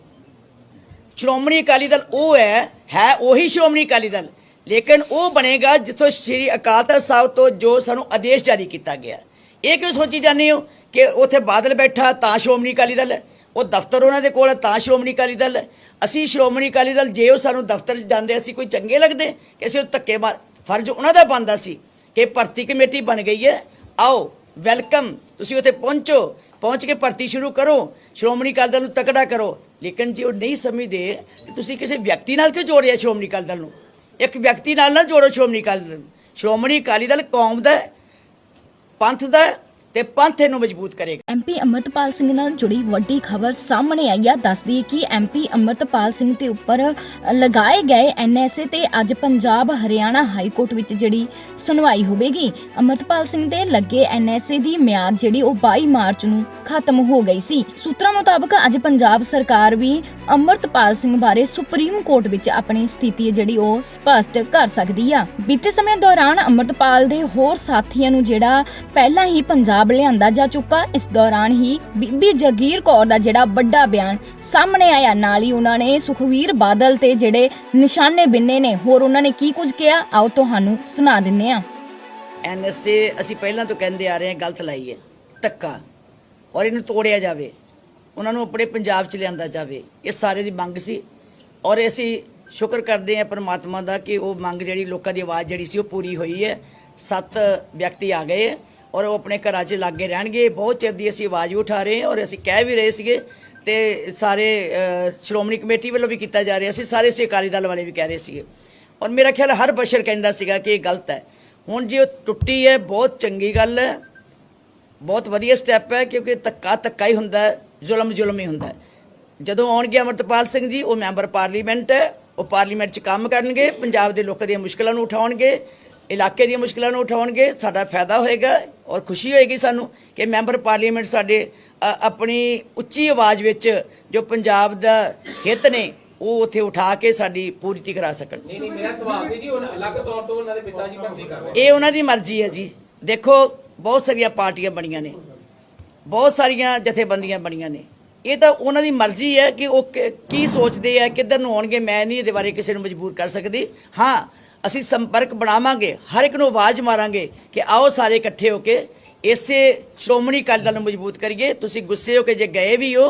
ਸ਼੍ਰੋਮਣੀ ਅਕਾਲੀ ਦਲ ਉਹ ਹੈ ਹੈ ਉਹੀ ਸ਼੍ਰੋਮਣੀ ਅਕਾਲੀ ਦਲ। ਲੇਕਿਨ ਉਹ ਬਣੇਗਾ ਜਿੱਥੋਂ ਸ੍ਰੀ ਅਕਾਲ ਤਖਤ ਸਾਹਿਬ ਤੋਂ ਜੋ ਸਾਨੂੰ ਆਦੇਸ਼ ਜਾਰੀ ਕੀਤਾ ਗਿਆ। ਇਹ ਕਿਉਂ ਸੋਚੀ ਜਾਂਦੇ ਹੋ ਕਿ ਉੱਥੇ ਬਾਦਲ ਬੈਠਾ ਤਾਂ ਸ਼੍ਰੋਮਣੀ ਅਕਾਲੀ ਦਲ ਹੈ ਉਹ ਦਫ਼ਤਰ ਉਹਨਾਂ ਦੇ ਕੋਲ ਹੈ ਤਾਂ ਸ਼੍ਰੋਮਣੀ ਅਕਾਲੀ ਦਲ। ਹੈ ਅਸੀਂ ਸ਼੍ਰੋਮਣੀ ਅਕਾਲੀ ਦਲ, ਜੇ ਉਹ ਸਾਨੂੰ ਦਫ਼ਤਰ 'ਚ ਜਾਂਦੇ, ਅਸੀਂ ਕੋਈ ਚੰਗੇ ਲੱਗਦੇ ਕਿ ਅਸੀਂ ਉਹ ਧੱਕੇ ਮਾਰ, ਫਰਜ਼ ਉਹਨਾਂ ਦਾ ਬਣਦਾ ਸੀ ਕਿ ਭਰਤੀ ਕਮੇਟੀ ਬਣ ਗਈ ਹੈ। ਆਓ, ਵੈਲਕਮ, ਤੁਸੀਂ ਉੱਥੇ ਪਹੁੰਚੋ, ਪਹੁੰਚ ਕੇ ਭਰਤੀ ਸ਼ੁਰੂ ਕਰੋ, ਸ਼੍ਰੋਮਣੀ ਅਕਾਲੀ ਦਲ ਨੂੰ ਤਕੜਾ ਕਰੋ। ਲੇਕਿਨ ਜੇ ਉਹ ਨਹੀਂ ਸਮਝਦੇ, ਤੁਸੀਂ ਕਿਸੇ ਵਿਅਕਤੀ ਨਾਲ ਕਿਉਂ ਜੋੜਿਆ ਸ਼੍ਰੋਮਣੀ ਅਕਾਲੀ ਦਲ ਨੂੰ? ਇੱਕ ਵਿਅਕਤੀ ਨਾਲ ਨਾ ਜੋੜੋ ਸ਼੍ਰੋਮਣੀ ਅਕਾਲੀ ਦਲ। ਸ਼੍ਰੋਮਣੀ ਅਕਾਲੀ ਦਲ ਕੌਮ ਦਾ ਪੰਥ ਦਾ ਤੇ ਪੰਥ ਇਹਨੂੰ ਮਜ਼ਬੂਤ ਕਰੇਗਾ। ਐਮਪੀ ਅਮਰਤਪਾਲ ਸਿੰਘ ਨਾਲ ਜੁੜੀ ਵੱਡੀ ਖਬਰ ਸਾਹਮਣੇ ਆਈ ਹੈ ਦੱਸਦੀ ਹੈ ਕਿ ਐਮਪੀ ਅਮਰਤਪਾਲ ਸਿੰਘ ਦੇ ਉੱਪਰ ਲਗਾਏ ਗਏ ਐਨਐਸਏ ਤੇ ਅੱਜ ਪੰਜਾਬ ਹਰਿਆਣਾ ਹਾਈ ਕੋਰਟ ਵਿੱਚ ਜਿਹੜੀ ਸੁਣਵਾਈ ਹੋਵੇਗੀ। ਅਮਰਤਪਾਲ ਸਿੰਘ ਦੇ ਲੱਗੇ ਐਨਐਸਏ ਦੀ ਮਿਆਦ ਜਿਹੜੀ ਉਹ 22 ਮਾਰਚ ਨੂੰ ਖਤਮ ਹੋ ਗਈ ਸੀ। ਸੂਤਰਾਂ ਮੁਤਾਬਕ ਅੱਜ ਪੰਜਾਬ ਸਰਕਾਰ ਵੀ ਅਮਰਤਪਾਲ ਸਿੰਘ ਬਾਰੇ ਸੁਪਰੀਮ ਕੋਰਟ ਵਿੱਚ ਆਪਣੀ ਸਥਿਤੀ ਜਿਹੜੀ ਉਹ ਸਪਸ਼ਟ ਕਰ ਸਕਦੀ ਆ। ਬੀਤੇ ਸਮੇਂ ਦੌਰਾਨ ਅਮਰਤਪਾਲ ਦੇ ਹੋਰ ਸਾਥੀਆਂ ਨੂੰ ਜਿਹੜਾ ਪਹਿਲਾਂ ਹੀ ਪੰਜਾਬ ਲਿਆਂਦਾ ਜਾ ਚੁੱਕਾ। ਇਸ ਦੌਰਾਨ ਹੀ ਬੀਬੀ ਜਗੀਰ ਕੌਰ ਦਾ ਜਿਹੜਾ ਵੱਡਾ ਬਿਆਨ ਸਾਹਮਣੇ ਆਇਆ। ਨਾਲ ਹੀ ਉਹਨਾਂ ਨੇ ਸੁਖਵੀਰ ਬਾਦਲ ਤੇ ਜਿਹੜੇ ਨਿਸ਼ਾਨੇ ਬਿੰਨੇ ਨੇ, ਹੋਰ ਉਹਨਾਂ ਨੇ ਕੀ ਕੁਝ ਕਿਹਾ? ਆਓ ਤੁਹਾਨੂੰ ਸੁਣਾ ਦਿੰਨੇ ਆ ਐਨਐਸਏ, ਅਸੀਂ ਪਹਿਲਾਂ ਤੋਂ ਕਹਿੰਦੇ ਆ ਰਹੇ ਹਾਂ, ਗਲਤ ਲਾਈ ਹੈ। ਧੱਕਾ। ਔਰ ਇਹਨੂੰ ਤੋੜਿਆ ਜਾਵੇ। ਉਹਨਾਂ ਨੂੰ ਆਪਣੇ ਪੰਜਾਬ ਚ ਲਿਆਂਦਾ ਜਾਵੇ। ਇਹ ਸਾਰੇ ਦੀ ਮੰਗ ਸੀ। ਔਰ ਅਸੀਂ ਸ਼ੁਕਰ ਕਰਦੇ ਹਾਂ ਪਰਮਾਤਮਾ ਦਾ ਕਿ ਉਹ ਮੰਗ ਜਿਹੜੀ ਲੋਕਾਂ ਦੀ ਆਵਾਜ਼ ਜਿਹੜੀ ਸੀ, ਉਹ ਪੂਰੀ ਹੋਈ ਹੈ। ਸੱਤ ਵਿਅਕਤੀ ਆ ਗਏ। ਔਰ ਉਹ ਆਪਣੇ ਘਰਾਂ 'ਚ ਲਾਗੇ ਰਹਿਣਗੇ। ਬਹੁਤ ਚਿਰ ਦੀ ਅਸੀਂ ਆਵਾਜ਼ ਵੀ ਉਠਾ ਰਹੇ ਹਾਂ ਔਰ ਅਸੀਂ ਕਹਿ ਵੀ ਰਹੇ ਸੀਗੇ ਤੇ ਸਾਰੇ ਸ਼੍ਰੋਮਣੀ ਕਮੇਟੀ ਵੱਲੋਂ ਵੀ ਕੀਤਾ ਜਾ ਰਿਹਾ ਸੀ। ਸਾਰੇ ਸੀ ਅਕਾਲੀ ਦਲ ਵਾਲੇ ਵੀ ਕਹਿ ਰਹੇ ਸੀਗੇ। ਔਰ ਮੇਰਾ ਖਿਆਲ ਹਰ ਬਸ਼ਰ ਕਹਿੰਦਾ ਸੀਗਾ ਕਿ ਇਹ ਗਲਤ ਹੈ। ਹੁਣ ਜੇ ਉਹ ਟੁੱਟੀ ਹੈ, ਬਹੁਤ ਚੰਗੀ ਗੱਲ ਹੈ। ਬਹੁਤ ਵਧੀਆ ਸਟੈਪ ਹੈ ਕਿਉਂਕਿ ਧੱਕਾ ਧੱਕਾ ਹੀ ਹੁੰਦਾ ਹੈ, ਜ਼ੁਲਮ ਜ਼ੁਲਮ ਹੀ ਹੁੰਦਾ ਹੈ। ਜਦੋਂ ਆਉਣਗੇ ਅਮਰਤਪਾਲ ਸਿੰਘ ਜੀ, ਉਹ ਮੈਂਬਰ ਪਾਰਲੀਮੈਂਟ ਹੈ। ਉਹ ਪਾਰਲੀਮੈਂਟ 'ਚ ਕੰਮ ਕਰਨਗੇ, ਪੰਜਾਬ ਦੇ ਲੋਕਾਂ ਦੀਆਂ ਮੁਸ਼ਕਲਾਂ ਨੂੰ ਉਠਾਉਣਗੇ, ਇਲਾਕੇ ਦੀਆਂ ਮੁਸ਼ਕਲਾਂ ਨੂੰ ਉਠਾਉਣਗੇ। ਸਾਡਾ ਫਾਇਦਾ ਹੋਏਗਾ। ਔਰ ਖੁਸ਼ੀ ਹੋਏਗੀ ਸਾਨੂੰ ਕਿ ਮੈਂਬਰ ਪਾਰਲੀਮੈਂਟ ਸਾਡੇ ਆਪਣੀ ਉੱਚੀ ਆਵਾਜ਼ ਵਿੱਚ ਜੋ ਪੰਜਾਬ ਦਾ ਹਿੱਤ ਨੇ ਉਹ ਉੱਥੇ ਉਠਾ ਕੇ ਸਾਡੀ ਪੂਰਤੀ ਕਰਾ ਸਕਣ। ਨਹੀਂ ਨਹੀਂ ਮੇਰਾ ਸਵਾਲ ਸੀ ਜੀ ਉਹ ਅਲੱਗ ਤੌਰ ਤੋਂ ਉਹਨਾਂ ਦੇ ਪਿਤਾ ਜੀ ਭਰਤੀ ਕਰ ਰਹੇ ਇਹ ਉਹਨਾਂ ਦੀ ਮਰਜ਼ੀ ਹੈ ਜੀ। ਦੇਖੋ ਬਹੁਤ ਸਾਰੀਆਂ ਪਾਰਟੀਆਂ ਬਣੀਆਂ ਨੇ। ਬਹੁਤ ਸਾਰੀਆਂ ਜਥੇਬੰਦੀਆਂ ਬਣੀਆਂ ਨੇ। ਇਹ ਤਾਂ ਉਹਨਾਂ ਦੀ ਮਰਜ਼ੀ ਹੈ ਕਿ ਉਹ ਕ- ਕੀ ਸੋਚਦੇ ਆ ਕਿੱਧਰ ਨੂੰ ਆਉਣਗੇ ਮੈਂ ਨਹੀਂ ਇਹਦੇ ਬਾਰੇ ਕਿਸੇ ਨੂੰ ਮਜਬੂਰ ਕਰ ਸਕਦੀ। ਹਾਂ ਅਸੀਂ ਸੰਪਰਕ ਬਣਾਵਾਂਗੇ, ਹਰ ਇੱਕ ਨੂੰ ਆਵਾਜ਼ ਮਾਰਾਂਗੇ ਕਿ ਆਓ ਸਾਰੇ ਇਕੱਠੇ ਹੋ ਕੇ ਇਸੇ ਸ਼੍ਰੋਮਣੀ ਅਕਾਲੀ ਦਲ ਨੂੰ ਮਜ਼ਬੂਤ ਕਰੀਏ। ਤੁਸੀਂ ਗੁੱਸੇ ਹੋ ਕੇ ਜੇ ਗਏ ਵੀ ਹੋ,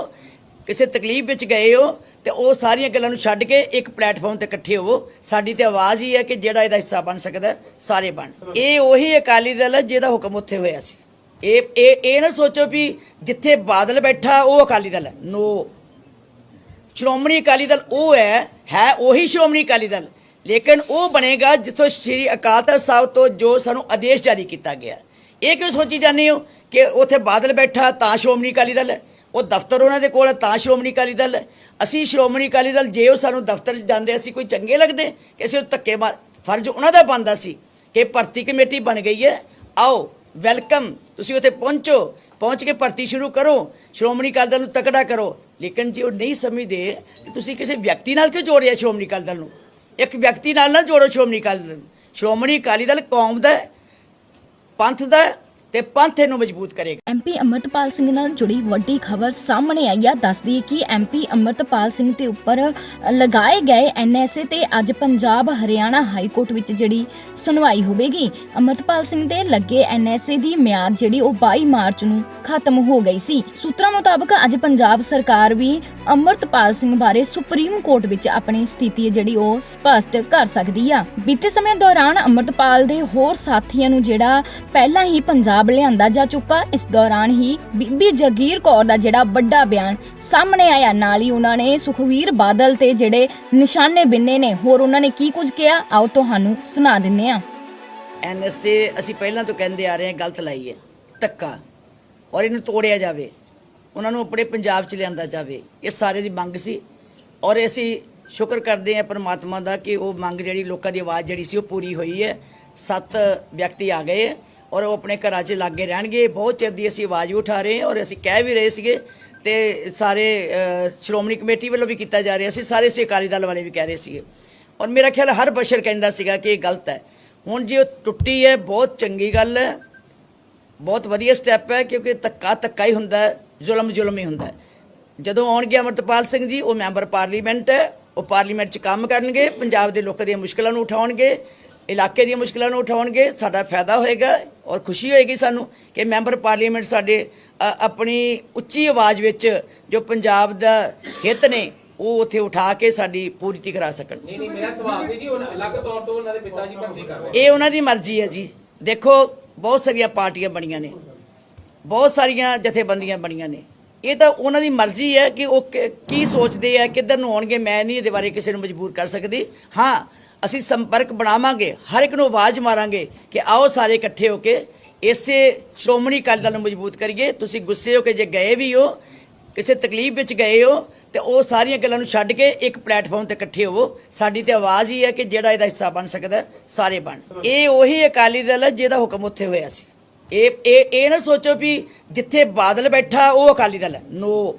ਕਿਸੇ ਤਕਲੀਫ ਵਿੱਚ ਗਏ ਹੋ, ਤੇ ਉਹ ਸਾਰੀਆਂ ਗੱਲਾਂ ਨੂੰ ਛੱਡ ਕੇ ਇੱਕ ਪਲੇਟਫਾਰਮ ਤੇ ਇਕੱਠੇ ਹੋਵੋ। ਸਾਡੀ ਤੇ ਆਵਾਜ਼ ਹੀ ਹੈ ਕਿ ਜਿਹੜਾ ਇਹਦਾ ਹਿੱਸਾ ਬਣ ਸਕਦਾ, ਸਾਰੇ ਬਣ। ਇਹ ਉਹੀ ਅਕਾਲੀ ਦਲ ਹੈ ਜਿਹਦਾ ਹੁਕਮ ਉੱਥੇ ਹੋਇਆ ਸੀ। ਇਹ ਇਹ ਇਹ ਨਾ ਸੋਚੋ ਵੀ ਜਿੱਥੇ ਬਾਦਲ ਬੈਠਾ, ਉਹ ਅਕਾਲੀ ਦਲ ਹੈ। ਨੋ ਸ਼੍ਰੋਮਣੀ ਅਕਾਲੀ ਦਲ ਉਹ ਹੈ ਹੈ ਉਹੀ ਸ਼੍ਰੋਮਣੀ ਅਕਾਲੀ ਦਲ। ਲੇਕਿਨ ਉਹ ਬਣੇਗਾ ਜਿੱਥੋਂ ਸ੍ਰੀ ਅਕਾਲ ਤਖਤ ਸਾਹਿਬ ਤੋਂ ਜੋ ਸਾਨੂੰ ਆਦੇਸ਼ ਜਾਰੀ ਕੀਤਾ ਗਿਆ। ਇਹ ਕਿਉਂ ਸੋਚੀ ਜਾਂਦੇ ਹੋ ਕਿ ਉੱਥੇ ਬਾਦਲ ਬੈਠਾ ਤਾਂ ਸ਼੍ਰੋਮਣੀ ਅਕਾਲੀ ਦਲ ਹੈ ਉਹ ਦਫ਼ਤਰ ਉਹਨਾਂ ਦੇ ਕੋਲ ਹੈ ਤਾਂ ਸ਼੍ਰੋਮਣੀ ਅਕਾਲੀ ਦਲ। ਹੈ ਅਸੀਂ ਸ਼੍ਰੋਮਣੀ ਅਕਾਲੀ ਦਲ, ਜੇ ਉਹ ਸਾਨੂੰ ਦਫ਼ਤਰ 'ਚ ਜਾਂਦੇ, ਅਸੀਂ ਕੋਈ ਚੰਗੇ ਲੱਗਦੇ ਕਿ ਅਸੀਂ ਉਹ ਧੱਕੇ ਮਾਰ ਫਰਜ਼ ਉਹਨਾਂ ਦਾ ਬਣਦਾ ਸੀ ਕਿ ਭਰਤੀ ਕਮੇਟੀ ਬਣ ਗਈ ਹੈ। ਆਓ, ਵੈਲਕਮ, ਤੁਸੀਂ ਉੱਥੇ ਪਹੁੰਚੋ, ਪਹੁੰਚ ਕੇ ਭਰਤੀ ਸ਼ੁਰੂ ਕਰੋ, ਸ਼੍ਰੋਮਣੀ ਅਕਾਲੀ ਦਲ ਨੂੰ ਤਕੜਾ ਕਰੋ। ਲੇਕਿਨ ਜੇ ਉਹ ਨਹੀਂ ਸਮਝਦੇ, ਤੇ ਤੁਸੀਂ ਕਿਸੇ ਵਿਅਕਤੀ ਨਾਲ ਕਿਉਂ ਜੋੜਿਆ ਸ਼੍ਰੋਮਣੀ ਅਕਾਲੀ ਦਲ ਨੂੰ? ਇੱਕ ਵਿਅਕਤੀ ਨਾਲ ਨਾ ਜੋੜੋ ਸ਼੍ਰੋਮਣੀ ਅਕਾਲੀ ਦਲ। ਸ਼੍ਰੋਮਣੀ ਅਕਾਲੀ ਦਲ ਕੌਮ ਦਾ ਪੰਥ ਦਾ ਤੇ ਪੰਥ ਇਹਨੂੰ ਮਜ਼ਬੂਤ ਕਰੇਗਾ। ਐਮਪੀ ਅਮਰਤਪਾਲ ਸਿੰਘ ਨਾਲ ਜੁੜੀ ਵੱਡੀ ਖਬਰ ਸਾਹਮਣੇ ਆਈ ਹੈ ਦੱਸਦੀ ਹੈ ਕਿ ਐਮਪੀ ਅਮਰਤਪਾਲ ਸਿੰਘ ਦੇ ਉੱਪਰ ਲਗਾਏ ਗਏ ਐਨਐਸਏ ਤੇ ਅੱਜ ਪੰਜਾਬ ਹਰਿਆਣਾ ਹਾਈ ਕੋਰਟ ਵਿੱਚ ਜਿਹੜੀ ਸੁਣਵਾਈ ਹੋਵੇਗੀ। ਅਮਰਤਪਾਲ ਸਿੰਘ ਦੇ ਲੱਗੇ ਐਨਐਸਏ ਦੀ ਮਿਆਦ ਜਿਹੜੀ ਉਹ 22 ਮਾਰਚ ਨੂੰ ਖਤਮ ਹੋ ਗਈ ਸੀ। ਸੂਤਰਾਂ ਮੁਤਾਬਕ ਅੱਜ ਪੰਜਾਬ ਸਰਕਾਰ ਵੀ ਅਮਰਤਪਾਲ ਸਿੰਘ ਬਾਰੇ ਸੁਪਰੀਮ ਕੋਰਟ ਵਿੱਚ ਆਪਣੀ ਸਥਿਤੀ ਜਿਹੜੀ ਉਹ ਸਪਸ਼ਟ ਕਰ ਸਕਦੀ ਆ। ਬੀਤੇ ਸਮੇਂ ਦੌਰਾਨ ਅਮਰਤਪਾਲ ਦੇ ਹੋਰ ਸਾਥੀਆਂ ਨੂੰ ਜਿਹੜਾ ਪਹਿਲਾਂ ਹੀ ਪੰਜਾਬ ਪੰਜਾਬ ਲਿਆਂਦਾ ਜਾ ਚੁੱਕਾ। ਇਸ ਦੌਰਾਨ ਹੀ ਬੀਬੀ ਜਗੀਰ ਕੌਰ ਦਾ ਜਿਹੜਾ ਵੱਡਾ ਬਿਆਨ ਸਾਹਮਣੇ ਆਇਆ। ਨਾਲ ਹੀ ਉਹਨਾਂ ਨੇ ਸੁਖਵੀਰ ਬਾਦਲ ਤੇ ਜਿਹੜੇ ਨਿਸ਼ਾਨੇ ਬਿੰਨੇ ਨੇ, ਹੋਰ ਉਹਨਾਂ ਨੇ ਕੀ ਕੁਝ ਕਿਹਾ? ਆਓ ਤੁਹਾਨੂੰ ਸੁਣਾ ਦਿੰਨੇ ਆ ਐਨਐਸਏ, ਅਸੀਂ ਪਹਿਲਾਂ ਤੋਂ ਕਹਿੰਦੇ ਆ ਰਹੇ ਹਾਂ, ਗਲਤ ਲਾਈ ਹੈ। ਧੱਕਾ। ਔਰ ਇਹਨੂੰ ਤੋੜਿਆ ਜਾਵੇ। ਉਹਨਾਂ ਨੂੰ ਆਪਣੇ ਪੰਜਾਬ 'ਚ ਲਿਆਂਦਾ ਜਾਵੇ। ਇਹ ਸਾਰੇ ਦੀ ਮੰਗ ਸੀ। ਔਰ ਅਸੀਂ ਸ਼ੁਕਰ ਕਰਦੇ ਹਾਂ ਪਰਮਾਤਮਾ ਦਾ ਕਿ ਉਹ ਮੰਗ ਜਿਹੜੀ ਲੋਕਾਂ ਦੀ ਆਵਾਜ਼ ਜਿਹੜੀ ਸੀ, ਉਹ ਪੂਰੀ ਹੋਈ ਹੈ। ਸੱਤ ਵਿਅਕਤੀ ਆ ਗਏ। ਔਰ ਉਹ ਆਪਣੇ ਘਰਾਂ 'ਚ ਲਾਗੇ ਰਹਿਣਗੇ। ਬਹੁਤ ਚਿਰ ਦੀ ਅਸੀਂ ਆਵਾਜ਼ ਵੀ ਉਠਾ ਰਹੇ ਹਾਂ ਔਰ ਅਸੀਂ ਕਹਿ ਵੀ ਰਹੇ ਸੀਗੇ ਤੇ ਸਾਰੇ ਸ਼੍ਰੋਮਣੀ ਕਮੇਟੀ ਵੱਲੋਂ ਵੀ ਕੀਤਾ ਜਾ ਰਿਹਾ ਸੀ। ਸਾਰੇ ਸੇ ਅਕਾਲੀ ਦਲ ਵਾਲੇ ਵੀ ਕਹਿ ਰਹੇ ਸੀਗੇ। ਔਰ ਮੇਰਾ ਖਿਆਲ ਹਰ ਬਸ਼ਰ ਕਹਿੰਦਾ ਸੀਗਾ ਕਿ ਇਹ ਗਲਤ ਹੈ। ਹੁਣ ਜੇ ਉਹ ਟੁੱਟੀ ਹੈ, ਬਹੁਤ ਚੰਗੀ ਗੱਲ ਹੈ। ਬਹੁਤ ਵਧੀਆ ਸਟੈਪ ਹੈ ਕਿਉਂਕਿ ਧੱਕਾ ਧੱਕਾ ਹੀ ਹੁੰਦਾ ਹੈ, ਜ਼ੁਲਮ ਜ਼ੁਲਮ ਹੀ ਹੁੰਦਾ ਹੈ। ਜਦੋਂ ਆਉਣਗੇ ਅਮਰਤਪਾਲ ਸਿੰਘ ਜੀ, ਉਹ ਮੈਂਬਰ ਪਾਰਲੀਮੈਂਟ ਹੈ। ਉਹ ਪਾਰਲੀਮੈਂਟ 'ਚ ਕੰਮ ਕਰਨਗੇ, ਪੰਜਾਬ ਦੇ ਲੋਕਾਂ ਦੀਆਂ ਮੁਸ਼ਕਲਾਂ ਨੂੰ ਉਠਾਉਣਗੇ। ਇਲਾਕੇ ਦੀਆਂ ਮੁਸ਼ਕਲਾਂ ਨੂੰ ਉਠਾਉਣਗੇ ਸਾਡਾ ਫਾਇਦਾ ਹੋਏਗਾ ਔਰ ਖੁਸ਼ੀ ਹੋਏਗੀ ਸਾਨੂੰ ਕਿ ਮੈਂਬਰ ਪਾਰਲੀਮੈਂਟ ਸਾਡੇ ਆਪਣੀ ਉੱਚੀ ਆਵਾਜ਼ ਵਿੱਚ ਜੋ ਪੰਜਾਬ ਦਾ ਹਿੱਤ ਨੇ ਉਹ ਉੱਥੇ ਉਠਾ ਕੇ ਸਾਡੀ ਪੂਰਤੀ ਕਰਾ ਸਕਣ। ਨਹੀਂ ਨਹੀਂ ਮੇਰਾ ਸਵਾਲ ਸੀ ਜੀ ਉਹ ਅਲੱਗ ਤੌਰ ਤੋਂ ਉਹਨਾਂ ਦੇ ਪਿਤਾ ਜੀ ਭਰਤੀ ਕਰ ਰਹੇ ਇਹ ਉਹਨਾਂ ਦੀ ਮਰਜ਼ੀ ਹੈ ਜੀ। ਦੇਖੋ ਬਹੁਤ ਸਾਰੀਆਂ ਪਾਰਟੀਆਂ ਬਣੀਆਂ ਨੇ। ਬਹੁਤ ਸਾਰੀਆਂ ਜਥੇਬੰਦੀਆਂ ਬਣੀਆਂ ਨੇ। ਇਹ ਤਾਂ ਉਹਨਾਂ ਦੀ ਮਰਜ਼ੀ ਹੈ ਕਿ ਉਹ ਕ- ਕੀ ਸੋਚਦੇ ਆ ਕਿੱਧਰ ਨੂੰ ਆਉਣਗੇ ਮੈਂ ਨਹੀਂ ਇਹਦੇ ਬਾਰੇ ਕਿਸੇ ਨੂੰ ਮਜਬੂਰ ਕਰ ਸਕਦੀ। ਹਾਂ ਅਸੀਂ ਸੰਪਰਕ ਬਣਾਵਾਂਗੇ, ਹਰ ਇੱਕ ਨੂੰ ਆਵਾਜ਼ ਮਾਰਾਂਗੇ ਕਿ ਆਓ ਸਾਰੇ ਇਕੱਠੇ ਹੋ ਕੇ ਇਸੇ ਸ਼੍ਰੋਮਣੀ ਅਕਾਲੀ ਦਲ ਨੂੰ ਮਜ਼ਬੂਤ ਕਰੀਏ। ਤੁਸੀਂ ਗੁੱਸੇ ਹੋ ਕੇ ਜੇ ਗਏ ਵੀ ਹੋ, ਕਿਸੇ ਤਕਲੀਫ ਵਿੱਚ ਗਏ ਹੋ, ਤੇ ਉਹ ਸਾਰੀਆਂ ਗੱਲਾਂ ਨੂੰ ਛੱਡ ਕੇ ਇੱਕ ਪਲੇਟਫਾਰਮ ਤੇ ਇਕੱਠੇ ਹੋਵੋ। ਸਾਡੀ ਤੇ ਆਵਾਜ਼ ਹੀ ਹੈ ਕਿ ਜਿਹੜਾ ਇਹਦਾ ਹਿੱਸਾ ਬਣ ਸਕਦਾ ਸਾਰੇ ਬਣ। ਇਹ ਉਹੀ ਅਕਾਲੀ ਦਲ ਹੈ ਜਿਹਦਾ ਹੁਕਮ ਉੱਥੇ ਹੋਇਆ ਸੀ। ਇਹ ਇਹ ਇਹ ਨਾ ਸੋਚੋ ਵੀ ਜਿੱਥੇ ਬਾਦਲ ਬੈਠਾ, ਉਹ ਅਕਾਲੀ ਦਲ ਹੈ। ਨੋ।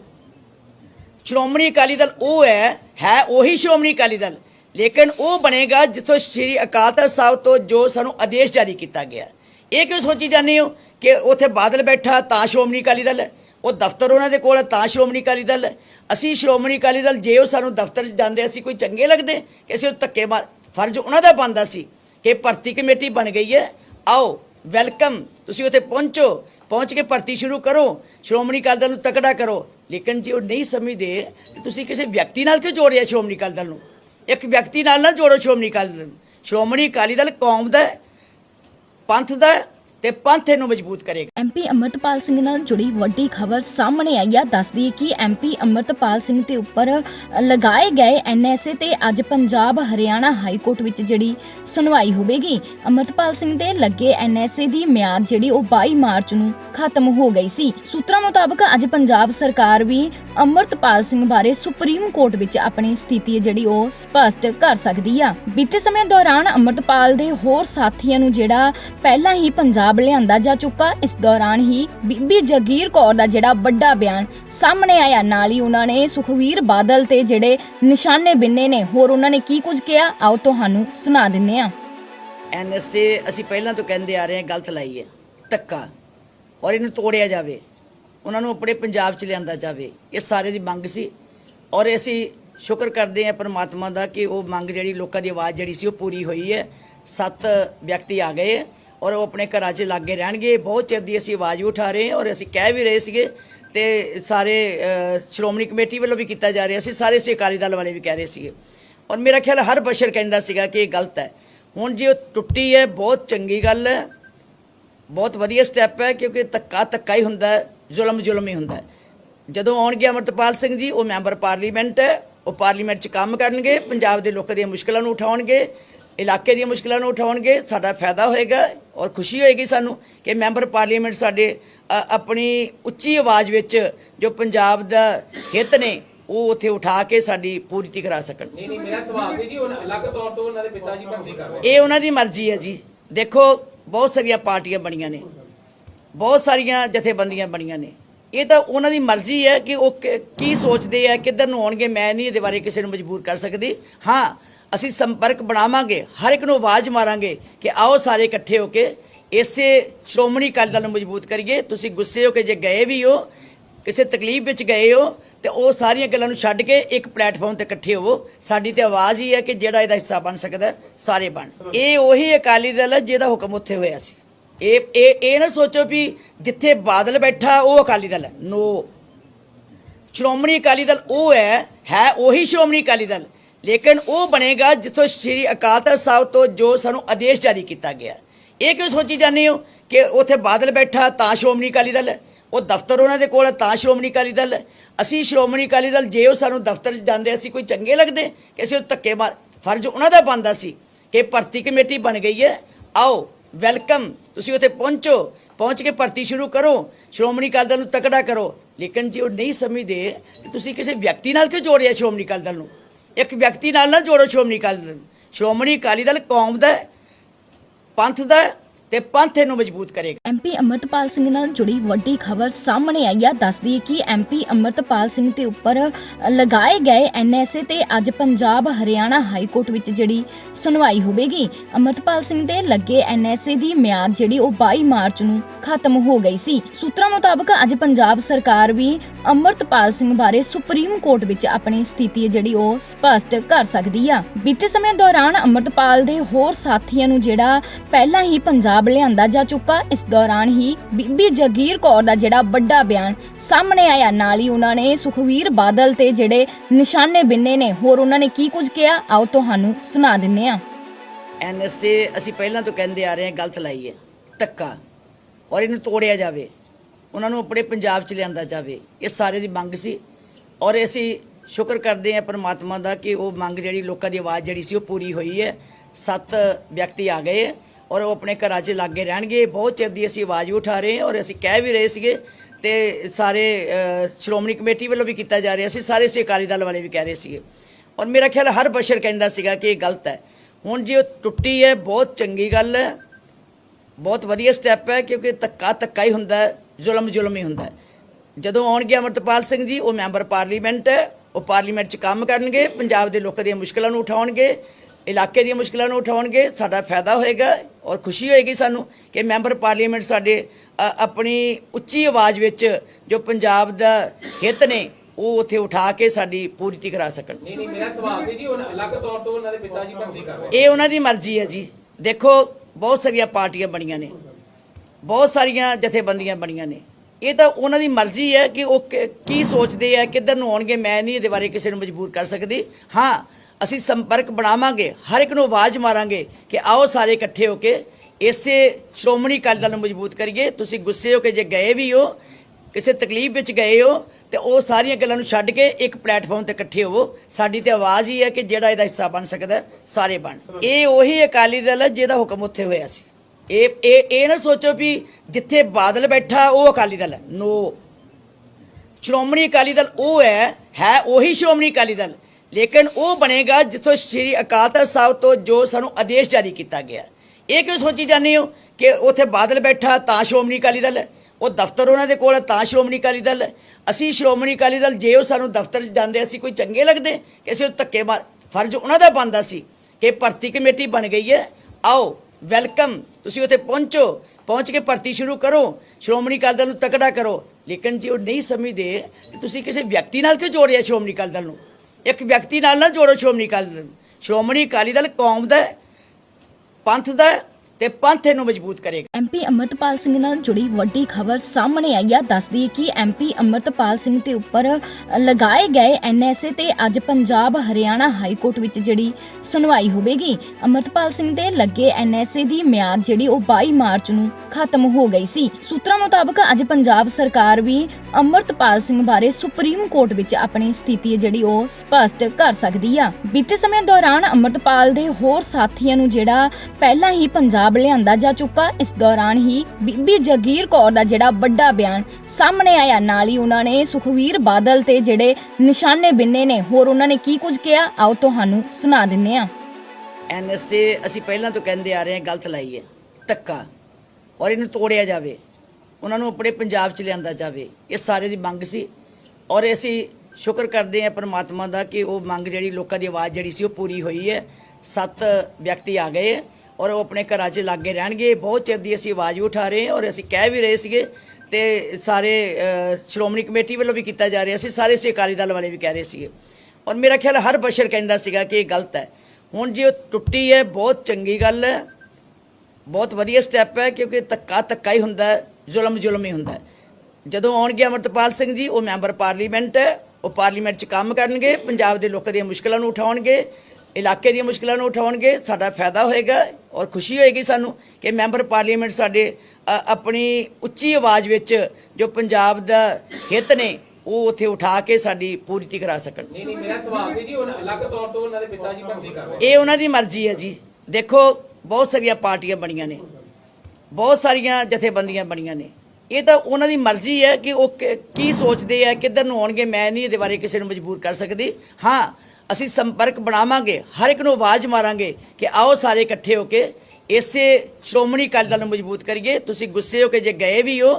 ਸ਼੍ਰੋਮਣੀ ਅਕਾਲੀ ਦਲ ਉਹ ਹੈ ਹੈ ਉਹੀ ਸ਼੍ਰੋਮਣੀ ਅਕਾਲੀ ਦਲ। ਲੇਕਿਨ ਉਹ ਬਣੇਗਾ ਜਿੱਥੋਂ ਸ਼੍ਰੀ ਅਕਾਲ ਤਖਤ ਸਾਹਿਬ ਤੋਂ ਜੋ ਸਾਨੂੰ ਆਦੇਸ਼ ਜਾਰੀ ਕੀਤਾ ਗਿਆ। ਇਹ ਕਿਉਂ ਸੋਚੀ ਜਾਂਦੇ ਹੋ ਕਿ ਉੱਥੇ ਬਾਦਲ ਬੈਠਾ ਤਾਂ ਸ਼੍ਰੋਮਣੀ ਅਕਾਲੀ ਦਲ? ਹੈ ਉਹ ਦਫ਼ਤਰ ਉਹਨਾਂ ਦੇ ਕੋਲ ਹੈ, ਤਾਂ ਸ਼੍ਰੋਮਣੀ ਅਕਾਲੀ ਦਲ। ਹੈ ਅਸੀਂ ਸ਼੍ਰੋਮਣੀ ਅਕਾਲੀ ਦਲ, ਜੇ ਉਹ ਸਾਨੂੰ ਦਫ਼ਤਰ 'ਚ ਜਾਂਦੇ, ਅਸੀਂ ਕੋਈ ਚੰਗੇ ਲੱਗਦੇ ਕਿ ਅਸੀਂ ਉਹ ਧੱਕੇ ਮਾਰ ਫਰਜ਼ ਉਹਨਾਂ ਦਾ ਬਣਦਾ ਸੀ ਕਿ ਭਰਤੀ ਕਮੇਟੀ ਬਣ ਗਈ ਹੈ। ਆਓ, ਵੈਲਕਮ। ਤੁਸੀਂ ਉੱਥੇ ਪਹੁੰਚੋ, ਪਹੁੰਚ ਕੇ ਭਰਤੀ ਸ਼ੁਰੂ ਕਰੋ। ਸ਼੍ਰੋਮਣੀ ਅਕਾਲੀ ਦਲ ਨੂੰ ਤਕੜਾ ਕਰੋ। ਲੇਕਿਨ ਜੇ ਉਹ ਨਹੀਂ ਸਮਝਦੇ, ਤੇ ਤੁਸੀਂ ਕਿਸੇ ਵਿਅਕਤੀ ਨਾਲ ਕਿਉਂ ਜੋੜਿਆ ਸ਼੍ਰੋਮਣੀ ਅਕਾਲੀ ਦਲ ਨੂੰ? ਇੱਕ ਵਿਅਕਤੀ ਨਾਲ ਨਾ ਜੋੜੋ ਸ਼੍ਰੋਮਣੀ ਅਕਾਲੀ ਦਲ। ਸ਼੍ਰੋਮਣੀ ਅਕਾਲੀ ਦਲ ਕੌਮ ਦਾ ਪੰਥ ਦਾ ਤੇ ਪੰਥ ਇਹਨੂੰ ਮਜ਼ਬੂਤ ਕਰੇਗਾ। ਐਮਪੀ ਅਮਰਤਪਾਲ ਸਿੰਘ ਨਾਲ ਜੁੜੀ ਵੱਡੀ ਖਬਰ ਸਾਹਮਣੇ ਆਈ ਹੈ ਦੱਸਦੀ ਹੈ ਕਿ ਐਮਪੀ ਅਮਰਤਪਾਲ ਸਿੰਘ ਦੇ ਉੱਪਰ ਲਗਾਏ ਗਏ ਐਨਐਸਏ ਤੇ ਅੱਜ ਪੰਜਾਬ ਹਰਿਆਣਾ ਹਾਈ ਕੋਰਟ ਵਿੱਚ ਜਿਹੜੀ ਸੁਣਵਾਈ ਹੋਵੇਗੀ। ਅਮਰਤਪਾਲ ਸਿੰਘ ਦੇ ਲੱਗੇ ਐਨਐਸਏ ਦੀ ਮਿਆਦ ਜਿਹੜੀ ਉਹ 22 ਮਾਰਚ ਨੂੰ ਖਤਮ ਹੋ ਗਈ ਸੀ। ਸੂਤਰਾਂ ਮੁਤਾਬਕ ਅੱਜ ਪੰਜਾਬ ਸਰਕਾਰ ਵੀ ਅਮਰਤਪਾਲ ਸਿੰਘ ਬਾਰੇ ਸੁਪਰੀਮ ਕੋਰਟ ਵਿੱਚ ਆਪਣੀ ਸਥਿਤੀ ਜਿਹੜੀ ਉਹ ਸਪਸ਼ਟ ਕਰ ਸਕਦੀ ਆ। ਬੀਤੇ ਸਮੇਂ ਦੌਰਾਨ ਅਮਰਤਪਾਲ ਦੇ ਹੋਰ ਸਾਥੀਆਂ ਨੂੰ ਜਿਹੜਾ ਪਹਿਲਾਂ ਹੀ ਪੰਜਾਬ ਲਿਆਂਦਾ ਜਾ ਚੁੱਕਾ। ਇਸ ਦੌਰਾਨ ਹੀ ਬੀਬੀ ਜਗੀਰ ਕੌਰ ਦਾ ਜਿਹੜਾ ਵੱਡਾ ਬਿਆਨ ਸਾਹਮਣੇ ਆਇਆ। ਨਾਲ ਹੀ ਉਹਨਾਂ ਨੇ ਸੁਖਵੀਰ ਬਾਦਲ ਤੇ ਜਿਹੜੇ ਨਿਸ਼ਾਨੇ ਬਿੰਨੇ ਨੇ, ਹੋਰ ਉਹਨਾਂ ਨੇ ਕੀ ਕੁਝ ਕਿਹਾ? ਆਓ ਤੁਹਾਨੂੰ ਸੁਣਾ ਦਿੰਨੇ ਆ ਐਨਐਸਏ, ਅਸੀਂ ਪਹਿਲਾਂ ਤੋਂ ਕਹਿੰਦੇ ਆ ਰਹੇ ਹਾਂ, ਗਲਤ ਲਾਈ ਹੈ। ਧੱਕਾ। ਔਰ ਇਹਨੂੰ ਤੋੜਿਆ ਜਾਵੇ। ਉਹਨਾਂ ਨੂੰ ਆਪਣੇ ਪੰਜਾਬ 'ਚ ਲਿਆਂਦਾ ਜਾਵੇ। ਇਹ ਸਾਰੇ ਦੀ ਮੰਗ ਸੀ। ਔਰ ਅਸੀਂ ਸ਼ੁਕਰ ਕਰਦੇ ਹਾਂ ਪਰਮਾਤਮਾ ਦਾ ਕਿ ਉਹ ਮੰਗ ਜਿਹੜੀ ਲੋਕਾਂ ਦੀ ਆਵਾਜ਼ ਜਿਹੜੀ ਸੀ, ਉਹ ਪੂਰੀ ਹੋਈ ਹੈ। ਸੱਤ ਵਿਅਕਤੀ ਆ ਗਏ। ਔਰ ਉਹ ਆਪਣੇ ਘਰਾਂ 'ਚ ਲਾਗੇ ਰਹਿਣਗੇ। ਬਹੁਤ ਚਿਰ ਦੀ ਅਸੀਂ ਆਵਾਜ਼ ਵੀ ਉਠਾ ਰਹੇ ਹਾਂ ਔਰ ਅਸੀਂ ਕਹਿ ਵੀ ਰਹੇ ਸੀਗੇ ਤੇ ਸਾਰੇ ਸ਼੍ਰੋਮਣੀ ਕਮੇਟੀ ਵੱਲੋਂ ਵੀ ਕੀਤਾ ਜਾ ਰਿਹਾ ਸੀ। ਸਾਰੇ ਸੇ ਅਕਾਲੀ ਦਲ ਵਾਲੇ ਵੀ ਕਹਿ ਰਹੇ ਸੀਗੇ। ਔਰ ਮੇਰਾ ਖਿਆਲ ਹਰ ਬਸ਼ਰ ਕਹਿੰਦਾ ਸੀਗਾ ਕਿ ਇਹ ਗਲਤ ਹੈ। ਹੁਣ ਜੇ ਉਹ ਟੁੱਟੀ ਹੈ, ਬਹੁਤ ਚੰਗੀ ਗੱਲ ਹੈ। ਬਹੁਤ ਵਧੀਆ ਸਟੈਪ ਹੈ ਕਿਉਂਕਿ ਧੱਕਾ ਧੱਕਾ ਹੀ ਹੁੰਦਾ ਜ਼ੁਲਮ ਜ਼ੁਲਮ ਹੀ ਹੁੰਦਾ ਜਦੋਂ ਆਉਣਗੇ ਅਮਰਤਪਾਲ ਸਿੰਘ ਜੀ, ਉਹ ਮੈਂਬਰ ਪਾਰਲੀਮੈਂਟ ਹੈ। ਉਹ ਪਾਰਲੀਮੈਂਟ 'ਚ ਕੰਮ ਕਰਨਗੇ, ਪੰਜਾਬ ਦੇ ਲੋਕਾਂ ਦੀਆਂ ਮੁਸ਼ਕਲਾਂ ਨੂੰ ਉਠਾਉਣਗੇ। ਇਲਾਕੇ ਦੀਆਂ ਮੁਸ਼ਕਲਾਂ ਨੂੰ ਉਠਾਉਣਗੇ ਸਾਡਾ ਫਾਇਦਾ ਹੋਏਗਾ ਔਰ ਖੁਸ਼ੀ ਹੋਏਗੀ ਸਾਨੂੰ ਕਿ ਮੈਂਬਰ ਪਾਰਲੀਮੈਂਟ ਸਾਡੇ ਆਪਣੀ ਉੱਚੀ ਆਵਾਜ਼ ਵਿੱਚ ਜੋ ਪੰਜਾਬ ਦਾ ਹਿੱਤ ਨੇ ਉਹ ਉੱਥੇ ਉਠਾ ਕੇ ਸਾਡੀ ਪੂਰਤੀ ਕਰਾ ਸਕਣ। ਨਹੀਂ ਨਹੀਂ ਮੇਰਾ ਸਵਾਲ ਸੀ ਜੀ ਉਹ ਅਲੱਗ ਤੌਰ ਤੋਂ ਉਹਨਾਂ ਦੇ ਪਿਤਾ ਜੀ ਭਰਤੀ ਕਰ ਰਹੇ ਇਹ ਉਹਨਾਂ ਦੀ ਮਰਜ਼ੀ ਹੈ ਜੀ। ਦੇਖੋ ਬਹੁਤ ਸਾਰੀਆਂ ਪਾਰਟੀਆਂ ਬਣੀਆਂ ਨੇ। ਬਹੁਤ ਸਾਰੀਆਂ ਜਥੇਬੰਦੀਆਂ ਬਣੀਆਂ ਨੇ। ਇਹ ਤਾਂ ਉਹਨਾਂ ਦੀ ਮਰਜ਼ੀ ਹੈ ਕਿ ਉਹ ਕ- ਕੀ ਸੋਚਦੇ ਆ ਕਿੱਧਰ ਨੂੰ ਆਉਣਗੇ ਮੈਂ ਨਹੀਂ ਇਹਦੇ ਬਾਰੇ ਕਿਸੇ ਨੂੰ ਮਜਬੂਰ ਕਰ ਸਕਦੀ। ਹਾਂ ਅਸੀਂ ਸੰਪਰਕ ਬਣਾਵਾਂਗੇ, ਹਰ ਇੱਕ ਨੂੰ ਆਵਾਜ਼ ਮਾਰਾਂਗੇ ਕਿ ਆਓ ਸਾਰੇ ਇਕੱਠੇ ਹੋ ਕੇ ਇਸੇ ਸ਼੍ਰੋਮਣੀ ਅਕਾਲੀ ਦਲ ਨੂੰ ਮਜ਼ਬੂਤ ਕਰੀਏ। ਤੁਸੀਂ ਗੁੱਸੇ ਹੋ ਕੇ ਜੇ ਗਏ ਵੀ ਹੋ, ਕਿਸੇ ਤਕਲੀਫ ਵਿੱਚ ਗਏ ਹੋ, ਤੇ ਉਹ ਸਾਰੀਆਂ ਗੱਲਾਂ ਨੂੰ ਛੱਡ ਕੇ ਇੱਕ ਪਲੇਟਫਾਰਮ ਤੇ ਇਕੱਠੇ ਹੋਵੋ। ਸਾਡੀ ਤੇ ਆਵਾਜ਼ ਹੀ ਹੈ ਕਿ ਜਿਹੜਾ ਇਹਦਾ ਹਿੱਸਾ ਬਣ ਸਕਦਾ ਸਾਰੇ ਬਣ। ਇਹ ਉਹੀ ਅਕਾਲੀ ਦਲ ਹੈ ਜਿਹਦਾ ਹੁਕਮ ਉੱਥੇ ਹੋਇਆ ਸੀ। ਇਹ ਇਹ ਇਹ ਨਾ ਸੋਚੋ ਵੀ ਜਿੱਥੇ ਬਾਦਲ ਬੈਠਾ, ਉਹ ਅਕਾਲੀ ਦਲ ਹੈ। ਨੋ। ਸ਼੍ਰੋਮਣੀ ਅਕਾਲੀ ਦਲ ਉਹ ਹੈ ਹੈ ਉਹੀ ਸ਼੍ਰੋਮਣੀ ਅਕਾਲੀ ਦਲ। ਲੇਕਿਨ ਉਹ ਬਣੇਗਾ ਜਿੱਥੋਂ ਸ਼੍ਰੀ ਅਕਾਲ ਤਖਤ ਸਾਹਿਬ ਤੋਂ ਜੋ ਸਾਨੂੰ ਆਦੇਸ਼ ਜਾਰੀ ਕੀਤਾ ਗਿਆ। ਇਹ ਕਿਉਂ ਸੋਚੀ ਜਾਂਦੇ ਹੋ ਕਿ ਉੱਥੇ ਬਾਦਲ ਬੈਠਾ ਤਾਂ ਸ਼੍ਰੋਮਣੀ ਅਕਾਲੀ ਦਲ? ਉਹ ਦਫ਼ਤਰ ਉਹਨਾਂ ਦੇ ਕੋਲ ਹੈ, ਤਾਂ ਸ਼੍ਰੋਮਣੀ ਅਕਾਲੀ ਦਲ। ਅਸੀਂ ਸ਼੍ਰੋਮਣੀ ਅਕਾਲੀ ਦਲ, ਜੇ ਉਹ ਸਾਨੂੰ ਦਫ਼ਤਰ 'ਚ ਜਾਂਦੇ, ਅਸੀਂ ਕੋਈ ਚੰਗੇ ਲੱਗਦੇ? ਕਿ ਅਸੀਂ ਉਹ ਧੱਕੇ ਮਾਰ, ਫਰਜ਼ ਉਹਨਾਂ ਦਾ ਬਣਦਾ ਸੀ ਕਿ ਭਰਤੀ ਕਮੇਟੀ ਬਣ ਗਈ ਹੈ। ਆਓ, ਵੈਲਕਮ। ਤੁਸੀਂ ਉੱਥੇ ਪਹੁੰਚੋ। ਪਹੁੰਚ ਕੇ ਭਰਤੀ ਸ਼ੁਰੂ ਕਰੋ। ਸ਼੍ਰੋਮਣੀ ਅਕਾਲੀ ਦਲ ਨੂੰ ਤਕੜਾ ਕਰੋ। ਲੇਕਿਨ ਜੇ ਉਹ ਨਹੀਂ ਸਮਝਦੇ ਤੁਸੀਂ ਕਿਸੇ ਵਿਅਕਤੀ ਨਾਲ ਕਿਉਂ ਜੋੜਿਆ ਸ਼੍ਰੋਮਣੀ ਅਕਾਲੀ ਦਲ ਨੂੰ? ਇੱਕ ਵਿਅਕਤੀ ਨਾਲ ਨਾ ਜੋੜੋ ਸ਼੍ਰੋਮਣੀ ਅਕਾਲੀ ਦਲ। ਸ਼੍ਰੋਮਣੀ ਅਕਾਲੀ ਦਲ ਕੌਮ ਦਾ ਪੰਥ ਦਾ ਤੇ ਪੰਥ ਇਹਨੂੰ ਮਜ਼ਬੂਤ ਕਰੇਗਾ। ਐਮਪੀ ਅਮਰਤਪਾਲ ਸਿੰਘ ਨਾਲ ਜੁੜੀ ਵੱਡੀ ਖਬਰ ਸਾਹਮਣੇ ਆਈ ਆ, ਦੱਸਦੀ ਹੈ ਕਿ ਐਮਪੀ ਅਮਰਤਪਾਲ ਸਿੰਘ ਦੇ ਉੱਪਰ ਲਗਾਏ ਗਏ ਐਨਐਸਏ ਤੇ ਅੱਜ ਪੰਜਾਬ ਹਰਿਆਣਾ ਹਾਈ ਕੋਰਟ ਵਿੱਚ ਜਿਹੜੀ ਸੁਣਵਾਈ ਹੋਵੇਗੀ। ਅਮਰਤਪਾਲ ਸਿੰਘ ਦੇ ਲੱਗੇ ਐਨਐਸਏ ਦੀ ਮਿਆਦ ਜਿਹੜੀ ਉਹ 22 ਮਾਰਚ ਨੂੰ ਖਤਮ ਹੋ ਗਈ ਸੀ। ਸੂਤਰਾਂ ਮੁਤਾਬਕ ਅੱਜ ਪੰਜਾਬ ਸਰਕਾਰ ਵੀ ਅਮਰਤਪਾਲ ਸਿੰਘ ਬਾਰੇ ਸੁਪਰੀਮ ਕੋਰਟ ਵਿੱਚ ਆਪਣੀ ਸਥਿਤੀ ਜਿਹੜੀ ਉਹ ਸਪਸ਼ਟ ਕਰ ਸਕਦੀ ਆ। ਬੀਤੇ ਸਮੇਂ ਦੌਰਾਨ ਅਮਰਤਪਾਲ ਦੇ ਹੋਰ ਸਾਥੀਆਂ ਨੂੰ ਜਿਹੜਾ ਪਹਿਲਾਂ ਹੀ ਪੰਜਾਬ ਲਿਆਂਦਾ ਜਾ ਚੁੱਕਾ, ਇਸ ਦੌਰਾਨ ਹੀ ਬੀਬੀ ਜਗੀਰ ਕੌਰ ਦਾ ਜਿਹੜਾ ਵੱਡਾ ਬਿਆਨ ਸਾਹਮਣੇ ਆਇਆ। ਨਾਲ ਹੀ ਉਹਨਾਂ ਨੇ ਸੁਖਵੀਰ ਬਾਦਲ ਤੇ ਜਿਹੜੇ ਨਿਸ਼ਾਨੇ ਬਿੰਨੇ ਨੇ, ਹੋਰ ਉਹਨਾਂ ਨੇ ਕੀ ਕੁਝ ਕਿਹਾ? ਆਓ ਤੁਹਾਨੂੰ ਸੁਣਾ ਦਿੰਨੇ ਆ। ਐਨਐਸਏ ਅਸੀਂ ਪਹਿਲਾਂ ਤੋਂ ਕਹਿੰਦੇ ਆ ਰਹੇ ਹਾਂ, ਗਲਤ ਲਾਈ ਹੈ, ਧੱਕਾ। ਔਰ ਇਹਨੂੰ ਤੋੜਿਆ ਜਾਵੇ। ਉਹਨਾਂ ਨੂੰ ਆਪਣੇ ਪੰਜਾਬ 'ਚ ਲਿਆਂਦਾ ਜਾਵੇ। ਇਹ ਸਾਰੇ ਦੀ ਮੰਗ ਸੀ। ਔਰ ਅਸੀਂ ਸ਼ੁਕਰ ਕਰਦੇ ਹਾਂ ਪਰਮਾਤਮਾ ਦਾ ਕਿ ਉਹ ਮੰਗ ਜਿਹੜੀ ਲੋਕਾਂ ਦੀ ਆਵਾਜ਼ ਜਿਹੜੀ ਸੀ ਉਹ ਪੂਰੀ ਹੋਈ ਹੈ। ਸੱਤ ਵਿਅਕਤੀ ਆ ਗਏ ਔਰ ਉਹ ਆਪਣੇ ਘਰਾਂ 'ਚ ਲਾਗੇ ਰਹਿਣਗੇ। ਬਹੁਤ ਚਿਰ ਦੀ ਅਸੀਂ ਆਵਾਜ਼ ਵੀ ਉਠਾ ਰਹੇ ਹਾਂ ਔਰ ਅਸੀਂ ਕਹਿ ਵੀ ਰਹੇ ਸੀਗੇ ਤੇ ਸਾਰੇ ਸ਼੍ਰੋਮਣੀ ਕਮੇਟੀ ਵੱਲੋਂ ਵੀ ਕੀਤਾ ਜਾ ਰਿਹਾ ਸੀ। ਸਾਰੇ ਸੇ ਅਕਾਲੀ ਦਲ ਵਾਲੇ ਵੀ ਕਹਿ ਰਹੇ ਸੀਗੇ। ਔਰ ਮੇਰਾ ਖਿਆਲ ਹਰ ਬਸ਼ਰ ਕਹਿੰਦਾ ਸੀਗਾ ਕਿ ਇਹ ਗਲਤ ਹੈ। ਹੁਣ ਜੇ ਉਹ ਟੁੱਟੀ ਹੈ, ਬਹੁਤ ਚੰਗੀ ਗੱਲ ਹੈ। ਬਹੁਤ ਵਧੀਆ ਸਟੈਪ ਹੈ ਕਿਉਂਕਿ ਧੱਕਾ ਧੱਕਾ ਹੀ ਹੁੰਦਾ ਹੈ ਜ਼ੁਲਮ ਜ਼ੁਲਮ ਹੀ ਹੁੰਦਾ ਹੈ। ਜਦੋਂ ਆਉਣਗੇ ਅਮਰਤਪਾਲ ਸਿੰਘ ਜੀ ਉਹ ਮੈਂਬਰ ਪਾਰਲੀਮੈਂਟ ਹੈ ਉਹ ਪਾਰਲੀਮੈਂਟ 'ਚ ਕੰਮ ਕਰਨਗੇ ਪੰਜਾਬ ਦੇ ਲੋਕਾਂ ਦੀਆਂ ਮੁਸ਼ਕਲਾਂ ਨੂੰ ਉਠਾਉਣਗੇ ਇਲਾਕੇ ਦੀਆਂ ਮੁਸ਼ਕਲਾਂ ਨੂੰ ਉਠਾਉਣਗੇ ਸਾਡਾ ਫਾਇਦਾ ਹੋਏਗਾ ਔਰ ਖੁਸ਼ੀ ਹੋਏਗੀ ਸਾਨੂੰ ਕਿ ਮੈਂਬਰ ਪਾਰਲੀਮੈਂਟ ਸਾਡੇ ਆਪਣੀ ਉੱਚੀ ਆਵਾਜ਼ ਵਿੱਚ ਜੋ ਪੰਜਾਬ ਦਾ ਹਿੱਤ ਨੇ ਉਹ ਉੱਥੇ ਉਠਾ ਕੇ ਸਾਡੀ ਪੂਰਤੀ ਕਰਾ ਸਕਣ। ਨਹੀਂ ਨਹੀਂ ਮੇਰਾ ਸਵਾਲ ਸੀ ਜੀ ਉਹ ਅਲੱਗ ਤੌਰ ਤੋਂ ਉਹਨਾਂ ਦੇ ਪਿਤਾ ਜੀ ਭਰਤੀ ਕਰ ਰਹੇ ਇਹ ਉਹਨਾਂ ਦੀ ਮਰਜ਼ੀ ਹੈ ਜੀ। ਦੇਖੋ ਬਹੁਤ ਸਾਰੀਆਂ ਪਾਰਟੀਆਂ ਬਣੀਆਂ ਨੇ। ਬਹੁਤ ਸਾਰੀਆਂ ਜਥੇਬੰਦੀਆਂ ਬਣੀਆਂ ਨੇ। ਇਹ ਤਾਂ ਉਹਨਾਂ ਦੀ ਮਰਜ਼ੀ ਹੈ ਕਿ ਉਹ ਕ- ਕੀ ਸੋਚਦੇ ਆ, ਕਿੱਧਰ ਨੂੰ ਆਉਣਗੇ। ਮੈਂ ਨਹੀਂ ਇਹਦੇ ਬਾਰੇ ਕਿਸੇ ਨੂੰ ਮਜਬੂਰ ਕਰ ਸਕਦੀ। ਹਾਂ, ਅਸੀਂ ਸੰਪਰਕ ਬਣਾਵਾਂਗੇ, ਹਰ ਇੱਕ ਨੂੰ ਆਵਾਜ਼ ਮਾਰਾਂਗੇ ਕਿ ਆਓ ਸਾਰੇ ਇਕੱਠੇ ਹੋ ਕੇ ਇਸੇ ਸ਼੍ਰੋਮਣੀ ਅਕਾਲੀ ਦਲ ਨੂੰ ਮਜ਼ਬੂਤ ਕਰੀਏ। ਤੁਸੀਂ ਗੁੱਸੇ ਹੋ ਕੇ ਜੇ ਗਏ ਵੀ ਹੋ, ਕਿਸੇ ਤਕਲੀਫ ਵਿੱਚ ਗਏ ਹੋ ਤੇ ਉਹ ਸਾਰੀਆਂ ਗੱਲਾਂ ਨੂੰ ਛੱਡ ਕੇ ਇੱਕ ਪਲੇਟਫਾਰਮ ਤੇ ਇਕੱਠੇ ਹੋਵੋ। ਸਾਡੀ ਤੇ ਆਵਾਜ਼ ਹੀ ਹੈ ਕਿ ਜਿਹੜਾ ਇਹਦਾ ਹਿੱਸਾ ਬਣ ਸਕਦਾ ਸਾਰੇ ਬਣ। ਇਹ ਉਹੀ ਅਕਾਲੀ ਦਲ ਹੈ ਜਿਹਦਾ ਹੁਕਮ ਉੱਥੇ ਹੋਇਆ ਸੀ। ਇਹ ਇਹ ਇਹ ਨਾ ਸੋਚੋ ਵੀ ਜਿੱਥੇ ਬਾਦਲ ਬੈਠਾ, ਉਹ ਅਕਾਲੀ ਦਲ ਹੈ। ਨੋ ਸ਼੍ਰੋਮਣੀ ਅਕਾਲੀ ਦਲ ਉਹ ਹੈ ਹੈ ਉਹੀ ਸ਼੍ਰੋਮਣੀ ਅਕਾਲੀ ਦਲ। ਲੇਕਿਨ ਉਹ ਬਣੇਗਾ ਜਿੱਥੋਂ ਸ੍ਰੀ ਅਕਾਲ ਤਖਤ ਸਾਹਿਬ ਤੋਂ ਜੋ ਸਾਨੂੰ ਆਦੇਸ਼ ਜਾਰੀ ਕੀਤਾ ਗਿਆ। ਇਹ ਕਿਉਂ ਸੋਚੀ ਜਾਂਦੇ ਹੋ ਕਿ ਉੱਥੇ ਬਾਦਲ ਬੈਠਾ ਤਾਂ ਸ਼੍ਰੋਮਣੀ ਅਕਾਲੀ ਦਲ ਹੈ? ਉਹ ਦਫ਼ਤਰ ਉਹਨਾਂ ਦੇ ਕੋਲ ਹੈ, ਤਾਂ ਸ਼੍ਰੋਮਣੀ ਅਕਾਲੀ ਦਲ ਅਸੀਂ ਸ਼੍ਰੋਮਣੀ ਅਕਾਲੀ ਦਲ, ਜੇ ਉਹ ਸਾਨੂੰ ਦਫ਼ਤਰ 'ਚ ਜਾਂਦੇ, ਅਸੀਂ ਕੋਈ ਚੰਗੇ ਲੱਗਦੇ? ਕਿ ਅਸੀਂ ਉਹ ਧੱਕੇ ਮਾਰ ਫਰਜ਼ ਉਹਨਾਂ ਦਾ ਬਣਦਾ ਸੀ ਕਿ ਭਰਤੀ ਕਮੇਟੀ ਬਣ ਗਈ ਹੈ। ਆਓ, ਵੈਲਕਮ। ਤੁਸੀਂ ਉੱਥੇ ਪਹੁੰਚੋ। ਪਹੁੰਚ ਕੇ ਭਰਤੀ ਸ਼ੁਰੂ ਕਰੋ। ਸ਼੍ਰੋਮਣੀ ਅਕਾਲੀ ਦਲ ਨੂੰ ਤਕੜਾ ਕਰੋ। ਲੇਕਿਨ ਜੇ ਉਹ ਨਹੀਂ ਸਮਝਦੇ ਕਿ ਤੁਸੀਂ ਕਿਸੇ ਵਿਅਕਤੀ ਨਾਲ ਕਿਉਂ ਜੋੜਿਆ ਸ਼੍ਰੋਮਣੀ ਅਕਾਲੀ ਦਲ ਨੂੰ? ਇੱਕ ਵਿਅਕਤੀ ਨਾਲ ਨਾ ਜੋੜੋ ਸ਼੍ਰੋਮਣੀ ਅਕਾਲੀ ਦਲ ਨੂੰ। ਸ਼੍ਰੋਮਣੀ ਅਕਾਲੀ ਦਲ ਕੌਮ ਦਾ ਪੰਥ ਦਾ ਹੈ, ਤੇ ਪੰਥ ਇਹਨੂੰ ਮਜ਼ਬੂਤ ਕਰੇਗਾ। ਐਮਪੀ ਅਮਰਤਪਾਲ ਸਿੰਘ ਨਾਲ ਜੁੜੀ ਵੱਡੀ ਖਬਰ ਸਾਹਮਣੇ ਆਈ ਆ ਦੱਸਦੀ ਹੈ ਕਿ ਐਮਪੀ ਅਮਰਤਪਾਲ ਸਿੰਘ ਦੇ ਉੱਪਰ ਲਗਾਏ ਗਏ ਐਨਐਸਏ ਤੇ ਅੱਜ ਪੰਜਾਬ ਹਰਿਆਣਾ ਹਾਈ ਕੋਰਟ ਵਿੱਚ ਜਿਹੜੀ ਸੁਣਵਾਈ ਹੋਵੇਗੀ। ਅਮਰਤਪਾਲ ਸਿੰਘ ਦੇ ਲੱਗੇ ਐਨਐਸਏ ਦੀ ਮਿਆਦ ਜਿਹੜੀ ਉਹ 22 ਮਾਰਚ ਨੂੰ ਖਤਮ ਹੋ ਗਈ ਸੀ। ਸੂਤਰਾਂ ਮੁਤਾਬਕ ਅੱਜ ਪੰਜਾਬ ਸਰਕਾਰ ਵੀ ਅਮਰਤਪਾਲ ਸਿੰਘ ਬਾਰੇ ਸੁਪਰੀਮ ਕੋਰਟ ਵਿੱਚ ਆਪਣੀ ਸਥਿਤੀ ਜਿਹੜੀ ਉਹ ਸਪਸ਼ਟ ਕਰ ਸਕਦੀ ਆ। ਬੀਤੇ ਸਮੇਂ ਦੌਰਾਨ ਅਮਰਤਪਾਲ ਦੇ ਹੋਰ ਸਾਥੀਆਂ ਨੂੰ ਜਿਹੜਾ ਪਹਿਲਾਂ ਹੀ ਪੰਜਾਬ ਲਿਆਂਦਾ ਜਾ ਚੁੱਕਾ, ਇਸ ਦੌਰਾਨ ਹੀ ਬੀਬੀ ਜਗੀਰ ਕੌਰ ਦਾ ਜਿਹੜਾ ਵੱਡਾ ਬਿਆਨ ਸਾਹਮਣੇ ਆਇਆ, ਨਾਲ ਹੀ ਉਹਨਾਂ ਨੇ ਸੁਖਵੀਰ ਬਾਦਲ ਤੇ ਜਿਹੜੇ ਨਿਸ਼ਾਨੇ ਬਿੰਨੇ ਨੇ, ਹੋਰ ਉਹਨਾਂ ਨੇ ਕੀ ਕੁਝ ਕਿਹਾ? ਆਓ ਤੁਹਾਨੂੰ ਸੁਣਾ ਦਿੰਨੇ ਆ ਐਨਐਸਏ ਅਸੀਂ ਪਹਿਲਾਂ ਤੋਂ ਕਹਿੰਦੇ ਆ ਰਹੇ ਹਾਂ, ਗਲਤ ਲਾਈ ਹੈ, ਧੱਕਾ। ਔਰ ਇਹਨੂੰ ਤੋੜਿਆ ਜਾਵੇ, ਉਹਨਾਂ ਨੂੰ ਆਪਣੇ ਪੰਜਾਬ 'ਚ ਲਿਆਂਦਾ ਜਾਵੇ, ਇਹ ਸਾਰੇ ਦੀ ਮੰਗ ਸੀ। ਔਰ ਅਸੀਂ ਸ਼ੁਕਰ ਕਰਦੇ ਹਾਂ ਪਰਮਾਤਮਾ ਦਾ ਕਿ ਉਹ ਮੰਗ ਜਿਹੜੀ ਲੋਕਾਂ ਦੀ ਆਵਾਜ਼ ਜਿਹੜੀ ਸੀ, ਉਹ ਪੂਰੀ ਹੋਈ ਹੈ। ਸੱਤ ਵਿਅਕਤੀ ਆ ਗਏ ਔਰ ਉਹ ਆਪਣੇ ਘਰਾਂ 'ਚ ਲਾਗੇ ਰਹਿਣਗੇ। ਬਹੁਤ ਚਿਰ ਦੀ ਅਸੀਂ ਆਵਾਜ਼ ਵੀ ਉਠਾ ਰਹੇ ਹਾਂ ਔਰ ਅਸੀਂ ਕਹਿ ਵੀ ਰਹੇ ਸੀਗੇ ਤੇ ਸਾਰੇ ਸ਼੍ਰੋਮਣੀ ਕਮੇਟੀ ਵੱਲੋਂ ਵੀ ਕੀਤਾ ਜਾ ਰਿਹਾ। ਸੀ ਸਾਰੇ ਸੇ ਅਕਾਲੀ ਦਲ ਵਾਲੇ ਵੀ ਕਹਿ ਰਹੇ ਸੀਗੇ। ਔਰ ਮੇਰਾ ਖਿਆਲ ਹਰ ਬਸ਼ਰ ਕਹਿੰਦਾ ਸੀਗਾ ਕਿ ਇਹ ਗਲਤ ਹੈ। ਹੁਣ ਜੇ ਉਹ ਟੁੱਟੀ ਹੈ, ਬਹੁਤ ਚੰਗੀ ਗੱਲ ਹੈ। ਬਹੁਤ ਵਧੀਆ ਸਟੈਪ ਹੈ ਕਿਉਂਕਿ ਧੱਕਾ ਧੱਕਾ ਹੀ ਹੁੰਦਾ ਜ਼ੁਲਮ ਜ਼ੁਲਮ ਹੀ ਹੁੰਦਾ ਜਦੋਂ ਆਉਣਗੇ ਅਮਰਤਪਾਲ ਸਿੰਘ ਜੀ, ਉਹ ਮੈਂਬਰ ਪਾਰਲੀਮੈਂਟ ਹੈ, ਉਹ ਪਾਰਲੀਮੈਂਟ 'ਚ ਕੰਮ ਕਰਨਗੇ, ਪੰਜਾਬ ਦੇ ਲੋਕਾਂ ਦੀਆਂ ਮੁਸ਼ਕਲਾਂ ਨੂੰ ਉਠਾਉਣਗੇ, ਇਲਾਕੇ ਦੀਆਂ ਮੁਸ਼ਕਲਾਂ ਨੂੰ ਉਠਾਉਣਗੇ, ਸਾਡਾ ਫਾਇਦਾ ਹੋਏਗਾ। ਔਰ ਖੁਸ਼ੀ ਹੋਏਗੀ ਸਾਨੂੰ ਕਿ ਮੈਂਬਰ ਪਾਰਲੀਮੈਂਟ ਸਾਡੇ ਆਪਣੀ ਉੱਚੀ ਆਵਾਜ਼ ਵਿੱਚ ਜੋ ਪੰਜਾਬ ਦਾ ਹਿੱਤ ਨੇ ਉਹ ਉੱਥੇ ਉਠਾ ਕੇ ਸਾਡੀ ਪੂਰਤੀ ਕਰਾ ਸਕਣ। ਨਹੀਂ ਨਹੀਂ ਮੇਰਾ ਸਵਾਲ ਸੀ ਜੀ ਉਹ ਅਲੱਗ ਤੌਰ ਤੋਂ ਉਹਨਾਂ ਦੇ ਪਿਤਾ ਜੀ ਭਰਤੀ ਕਰ ਰਹੇ ਇਹ ਉਹਨਾਂ ਦੀ ਮਰਜ਼ੀ ਹੈ ਜੀ। ਦੇਖੋ ਬਹੁਤ ਸਾਰੀਆਂ ਪਾਰਟੀਆਂ ਬਣੀਆਂ ਨੇ। ਬਹੁਤ ਸਾਰੀਆਂ ਜਥੇਬੰਦੀਆਂ ਬਣੀਆਂ ਨੇ। ਇਹ ਤਾਂ ਉਹਨਾਂ ਦੀ ਮਰਜ਼ੀ ਹੈ ਕਿ ਉਹ ਕ- ਕੀ ਸੋਚਦੇ ਆ ਕਿੱਧਰ ਨੂੰ ਆਉਣਗੇ ਮੈਂ ਨਹੀਂ ਇਹਦੇ ਬਾਰੇ ਕਿਸੇ ਨੂੰ ਮਜਬੂਰ ਕਰ ਸਕਦੀ। ਹਾਂ ਅਸੀਂ ਸੰਪਰਕ ਬਣਾਵਾਂਗੇ, ਹਰ ਇੱਕ ਨੂੰ ਆਵਾਜ਼ ਮਾਰਾਂਗੇ ਕਿ ਆਓ ਸਾਰੇ ਇਕੱਠੇ ਹੋ ਕੇ ਇਸੇ ਸ਼੍ਰੋਮਣੀ ਅਕਾਲੀ ਦਲ ਨੂੰ ਮਜ਼ਬੂਤ ਕਰੀਏ। ਤੁਸੀਂ ਗੁੱਸੇ ਹੋ ਕੇ ਜੇ ਗਏ ਵੀ ਹੋ,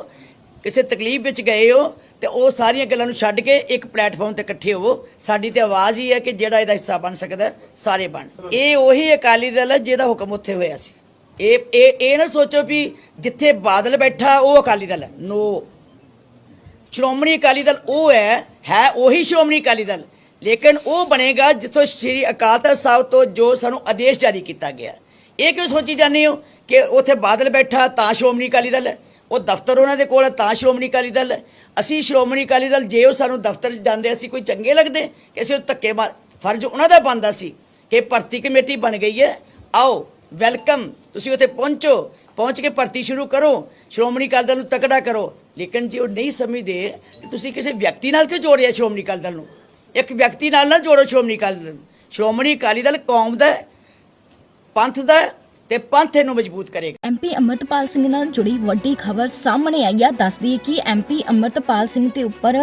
ਕਿਸੇ ਤਕਲੀਫ ਵਿੱਚ ਗਏ ਹੋ, ਤੇ ਉਹ ਸਾਰੀਆਂ ਗੱਲਾਂ ਨੂੰ ਛੱਡ ਕੇ ਇੱਕ ਪਲੇਟਫਾਰਮ ਤੇ ਇਕੱਠੇ ਹੋਵੋ। ਸਾਡੀ ਤੇ ਆਵਾਜ਼ ਹੀ ਹੈ ਕਿ ਜਿਹੜਾ ਇਹਦਾ ਹਿੱਸਾ ਬਣ ਸਕਦਾ ਸਾਰੇ ਬਣ। ਇਹ ਉਹੀ ਅਕਾਲੀ ਦਲ ਹੈ ਜਿਹਦਾ ਹੁਕਮ ਉੱਥੇ ਹੋਇਆ ਸੀ। ਇਹ ਇਹ ਇਹ ਨਾ ਸੋਚੋ ਵੀ ਜਿੱਥੇ ਬਾਦਲ ਬੈਠਾ, ਉਹ ਅਕਾਲੀ ਦਲ ਹੈ। ਨੋ ਸ਼੍ਰੋਮਣੀ ਅਕਾਲੀ ਦਲ ਉਹ ਹੈ ਹੈ ਉਹੀ ਸ਼੍ਰੋਮਣੀ ਅਕਾਲੀ ਦਲ। ਲੇਕਿਨ ਉਹ ਬਣੇਗਾ ਜਿੱਥੋਂ ਸ੍ਰੀ ਅਕਾਲ ਤਖਤ ਸਾਹਿਬ ਤੋਂ ਜੋ ਸਾਨੂੰ ਆਦੇਸ਼ ਜਾਰੀ ਕੀਤਾ ਗਿਆ। ਇਹ ਕਿਉਂ ਸੋਚੀ ਜਾਂਦੇ ਹੋ ਕਿ ਉੱਥੇ ਬਾਦਲ ਬੈਠਾ ਤਾਂ ਸ਼੍ਰੋਮਣੀ ਅਕਾਲੀ ਦਲ? ਹੈ ਉਹ ਦਫ਼ਤਰ ਉਹਨਾਂ ਦੇ ਕੋਲ, ਤਾਂ ਸ਼੍ਰੋਮਣੀ ਅਕਾਲੀ ਦਲ। ਹੈ ਅਸੀਂ ਸ਼੍ਰੋਮਣੀ ਅਕਾਲੀ ਦਲ, ਜੇ ਉਹ ਸਾਨੂੰ ਦਫ਼ਤਰ 'ਚ ਜਾਂਦੇ, ਅਸੀਂ ਕੋਈ ਚੰਗੇ ਲੱਗਦੇ ਕਿ ਅਸੀਂ ਉਹ ਧੱਕੇ ਮਾਰ ਫਰਜ਼ ਉਹਨਾਂ ਦਾ ਬਣਦਾ ਸੀ ਕਿ ਭਰਤੀ ਕਮੇਟੀ ਬਣ ਗਈ ਹੈ। ਆਓ, ਵੈਲਕਮ। ਤੁਸੀਂ ਉੱਥੇ ਪਹੁੰਚੋ। ਪਹੁੰਚ ਕੇ ਭਰਤੀ ਸ਼ੁਰੂ ਕਰੋ। ਸ਼੍ਰੋਮਣੀ ਅਕਾਲੀ ਦਲ ਨੂੰ ਤਕੜਾ ਕਰੋ। ਲੇਕਿਨ ਜੇ ਉਹ ਨਹੀਂ ਸਮਝਦੇ ਤੁਸੀਂ ਕਿਸੇ ਵਿਅਕਤੀ ਨਾਲ ਕਿਉਂ ਜੋੜਿਆ ਸ਼੍ਰੋਮਣੀ ਅਕਾਲੀ ਦਲ ਨੂੰ? ਇੱਕ ਵਿਅਕਤੀ ਨਾਲ ਨਾ ਜੋੜੋ ਸ਼੍ਰੋਮਣੀ ਅਕਾਲੀ ਦਲ। ਸ਼੍ਰੋਮਣੀ ਅਕਾਲੀ ਦਲ ਕੌਮ ਦਾ ਪੰਥ ਦਾ ਤੇ ਪੰਥ ਇਹਨੂੰ ਮਜ਼ਬੂਤ ਕਰੇਗਾ। ਐਮਪੀ ਅਮਰਤਪਾਲ ਸਿੰਘ ਨਾਲ ਜੁੜੀ ਵੱਡੀ ਖਬਰ ਸਾਹਮਣੇ ਆਈ ਹੈ ਦੱਸਦੀ ਹੈ ਕਿ ਐਮਪੀ ਅਮਰਤਪਾਲ ਸਿੰਘ ਤੇ ਉੱਪਰ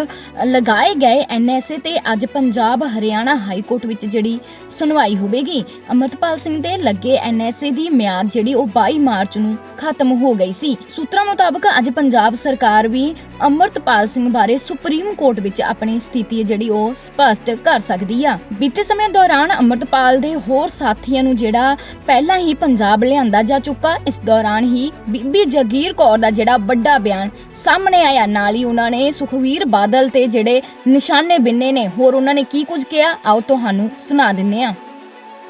ਲਗਾਏ ਗਏ ਐਨਐਸਏ ਤੇ ਅੱਜ ਪੰਜਾਬ ਹਰਿਆਣਾ ਹਾਈ ਕੋਰਟ ਵਿੱਚ ਜਿਹੜੀ ਸੁਣਵਾਈ ਹੋਵੇਗੀ। ਅਮਰਤਪਾਲ ਸਿੰਘ ਦੇ ਲੱਗੇ ਐਨਐਸਏ ਦੀ ਮਿਆਦ ਜਿਹੜੀ ਉਹ 22 ਮਾਰਚ ਨੂੰ ਖਤਮ ਹੋ ਗਈ ਸੀ। ਸੂਤਰਾਂ ਮੁਤਾਬਕ ਅੱਜ ਪੰਜਾਬ ਸਰਕਾਰ ਵੀ ਅਮਰਤਪਾਲ ਸਿੰਘ ਬਾਰੇ ਸੁਪਰੀਮ ਕੋਰਟ ਵਿੱਚ ਆਪਣੀ ਸਥਿਤੀ ਜਿਹੜੀ ਉਹ ਸਪਸ਼ਟ ਕਰ ਸਕਦੀ ਆ। ਬੀਤੇ ਸਮੇਂ ਦੌਰਾਨ ਅਮਰਤਪਾਲ ਦੇ ਹੋਰ ਸਾਥੀਆਂ ਨੂੰ ਜਿਹੜਾ ਪਹਿਲਾਂ ਹੀ ਪੰਜਾਬ ਲਿਆਂਦਾ ਜਾ ਚੁੱਕਾ। ਇਸ ਦੌਰਾਨ ਹੀ ਬੀਬੀ ਜਗੀਰ ਕੌਰ ਦਾ ਜਿਹੜਾ ਵੱਡਾ ਬਿਆਨ ਸਾਹਮਣੇ ਆਇਆ। ਨਾਲ ਹੀ ਉਹਨਾਂ ਨੇ ਸੁਖਵੀਰ ਬਾਦਲ ਤੇ ਜਿਹੜੇ ਨਿਸ਼ਾਨੇ ਬਿੰਨੇ ਨੇ, ਹੋਰ ਉਹਨਾਂ ਨੇ ਕੀ ਕੁਝ ਕਿਹਾ? ਆਓ ਤੁਹਾਨੂੰ ਸੁਣਾ ਦਿੰਨੇ ਆ।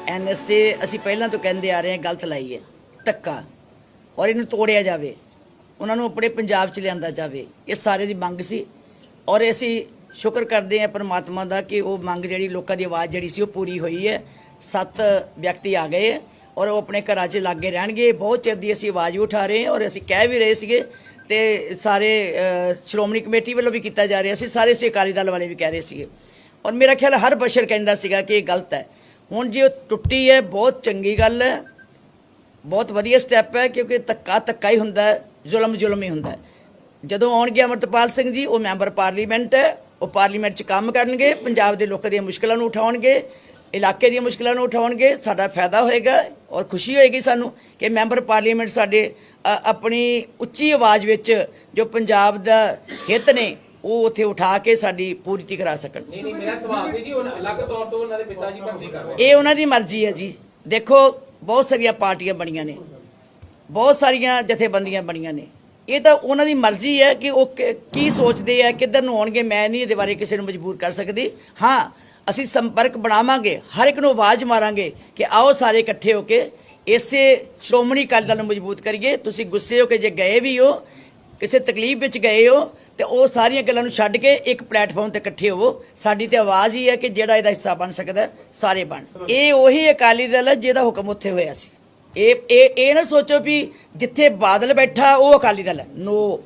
ਐਨਐਸਏ ਅਸੀਂ ਪਹਿਲਾਂ ਤੋਂ ਕਹਿੰਦੇ ਆ ਰਹੇ ਹਾਂ, ਗਲਤ ਲਾਈ ਹੈ, ਧੱਕਾ। ਔਰ ਇਹਨੂੰ ਤੋੜਿਆ ਜਾਵੇ, ਉਹਨਾਂ ਨੂੰ ਆਪਣੇ ਪੰਜਾਬ 'ਚ ਲਿਆਂਦਾ ਜਾਵੇ, ਇਹ ਸਾਰੇ ਦੀ ਮੰਗ ਸੀ। ਔਰ ਅਸੀਂ ਸ਼ੁਕਰ ਕਰਦੇ ਹਾਂ ਪਰਮਾਤਮਾ ਦਾ ਕਿ ਉਹ ਮੰਗ ਜਿਹੜੀ ਲੋਕਾਂ ਦੀ ਆਵਾਜ਼ ਜਿਹੜੀ ਸੀ, ਉਹ ਪੂਰੀ ਹੋਈ ਹੈ। ਸੱਤ ਵਿਅਕਤੀ ਆ ਗਏ ਹੈ। ਔਰ ਉਹ ਆਪਣੇ ਘਰਾਂ 'ਚ ਲਾਗੇ ਰਹਿਣਗੇ। ਬਹੁਤ ਚਿਰ ਦੀ ਅਸੀਂ ਆਵਾਜ਼ ਵੀ ਉਠਾ ਰਹੇ ਹਾਂ ਔਰ ਅਸੀਂ ਕਹਿ ਵੀ ਰਹੇ ਸੀਗੇ ਤੇ ਸਾਰੇ ਸ਼੍ਰੋਮਣੀ ਕਮੇਟੀ ਵੱਲੋਂ ਵੀ ਕੀਤਾ ਜਾ ਰਿਹਾ। ਸੀ ਸਾਰੇ ਸੀ ਅਕਾਲੀ ਦਲ ਵਾਲੇ ਵੀ ਕਹਿ ਰਹੇ ਸੀਗੇ। ਔਰ ਮੇਰਾ ਖਿਆਲ ਹਰ ਬਸ਼ਰ ਕਹਿੰਦਾ ਸੀਗਾ ਕਿ ਇਹ ਗਲਤ ਹੈ। ਹੁਣ ਜੇ ਉਹ ਟੁੱਟੀ ਹੈ, ਬਹੁਤ ਚੰਗੀ ਗੱਲ ਹੈ। ਬਹੁਤ ਵਧੀਆ ਸਟੈਪ ਹੈ ਕਿਉਂਕਿ ਧੱਕਾ ਧੱਕਾ ਹੀ ਹੁੰਦਾ ਹੈ, ਜ਼ੁਲਮ ਜ਼ੁਲਮ ਹੀ ਹੁੰਦਾ ਹੈ। ਜਦੋਂ ਆਉਣਗੇ ਅਮਰਤਪਾਲ ਸਿੰਘ ਜੀ, ਉਹ ਮੈਂਬਰ ਪਾਰਲੀਮੈਂਟ ਹੈ। ਉਹ ਪਾਰਲੀਮੈਂਟ 'ਚ ਕੰਮ ਕਰਨਗੇ, ਪੰਜਾਬ ਦੇ ਲੋਕਾਂ ਦੀਆਂ ਮੁਸ਼ਕਲਾਂ ਨੂੰ ਉਠਾਉਣਗੇ, ਇਲਾਕੇ ਦੀਆਂ ਮੁਸ਼ਕਲਾਂ ਨੂੰ ਉਠਾਉਣਗੇ। ਸਾਡਾ ਫਾਇਦਾ ਹੋਏਗਾ। ਔਰ ਖੁਸ਼ੀ ਹੋਏਗੀ ਸਾਨੂੰ ਕਿ ਮੈਂਬਰ ਪਾਰਲੀਮੈਂਟ ਸਾਡੇ ਆਪਣੀ ਉੱਚੀ ਆਵਾਜ਼ ਵਿੱਚ ਜੋ ਪੰਜਾਬ ਦਾ ਹਿੱਤ ਨੇ ਉਹ ਉੱਥੇ ਉਠਾ ਕੇ ਸਾਡੀ ਪੂਰਤੀ ਕਰਾ ਸਕਣ। ਨਹੀਂ ਨਹੀਂ ਮੇਰਾ ਸਵਾਲ ਸੀ ਜੀ ਉਹ ਅਲੱਗ ਤੌਰ ਤੋਂ ਉਹਨਾਂ ਦੇ ਪਿਤਾ ਜੀ ਭਰਤੀ ਕਰ ਰਹੇ ਇਹ ਉਹਨਾਂ ਦੀ ਮਰਜ਼ੀ ਹੈ ਜੀ। ਦੇਖੋ ਬਹੁਤ ਸਾਰੀਆਂ ਪਾਰਟੀਆਂ ਬਣੀਆਂ ਨੇ। ਬਹੁਤ ਸਾਰੀਆਂ ਜਥੇਬੰਦੀਆਂ ਬਣੀਆਂ ਨੇ। ਇਹ ਤਾਂ ਉਹਨਾਂ ਦੀ ਮਰਜ਼ੀ ਹੈ ਕਿ ਉਹ ਕੀ ਸੋਚਦੇ ਆ ਕਿੱਧਰ ਨੂੰ ਆਉਣਗੇ ਮੈਂ ਨਹੀਂ ਇਹਦੇ ਬਾਰੇ ਕਿਸੇ ਨੂੰ ਮਜਬੂਰ ਕਰ ਸਕਦੀ। ਹਾਂ ਅਸੀਂ ਸੰਪਰਕ ਬਣਾਵਾਂਗੇ, ਹਰ ਇੱਕ ਨੂੰ ਆਵਾਜ਼ ਮਾਰਾਂਗੇ ਕਿ ਆਓ ਸਾਰੇ ਇਕੱਠੇ ਹੋ ਕੇ ਇਸੇ ਸ਼੍ਰੋਮਣੀ ਅਕਾਲੀ ਦਲ ਨੂੰ ਮਜ਼ਬੂਤ ਕਰੀਏ। ਤੁਸੀਂ ਗੁੱਸੇ ਹੋ ਕੇ ਜੇ ਗਏ ਵੀ ਹੋ, ਕਿਸੇ ਤਕਲੀਫ ਵਿੱਚ ਗਏ ਹੋ, ਤੇ ਉਹ ਸਾਰੀਆਂ ਗੱਲਾਂ ਨੂੰ ਛੱਡ ਕੇ ਇੱਕ ਪਲੇਟਫਾਰਮ ਤੇ ਇਕੱਠੇ ਹੋਵੋ। ਸਾਡੀ ਤੇ ਆਵਾਜ਼ ਹੀ ਹੈ ਕਿ ਜਿਹੜਾ ਇਹਦਾ ਹਿੱਸਾ ਬਣ ਸਕਦਾ, ਸਾਰੇ ਬਣ। ਇਹ ਉਹੀ ਅਕਾਲੀ ਦਲ ਹੈ ਜਿਹਦਾ ਹੁਕਮ ਉੱਥੇ ਹੋਇਆ ਸੀ। ਇਹ ਇਹ ਇਹ ਨਾ ਸੋਚੋ ਵੀ ਜਿੱਥੇ ਬਾਦਲ ਬੈਠਾ, ਉਹ ਅਕਾਲੀ ਦਲ ਹੈ। ਨੋ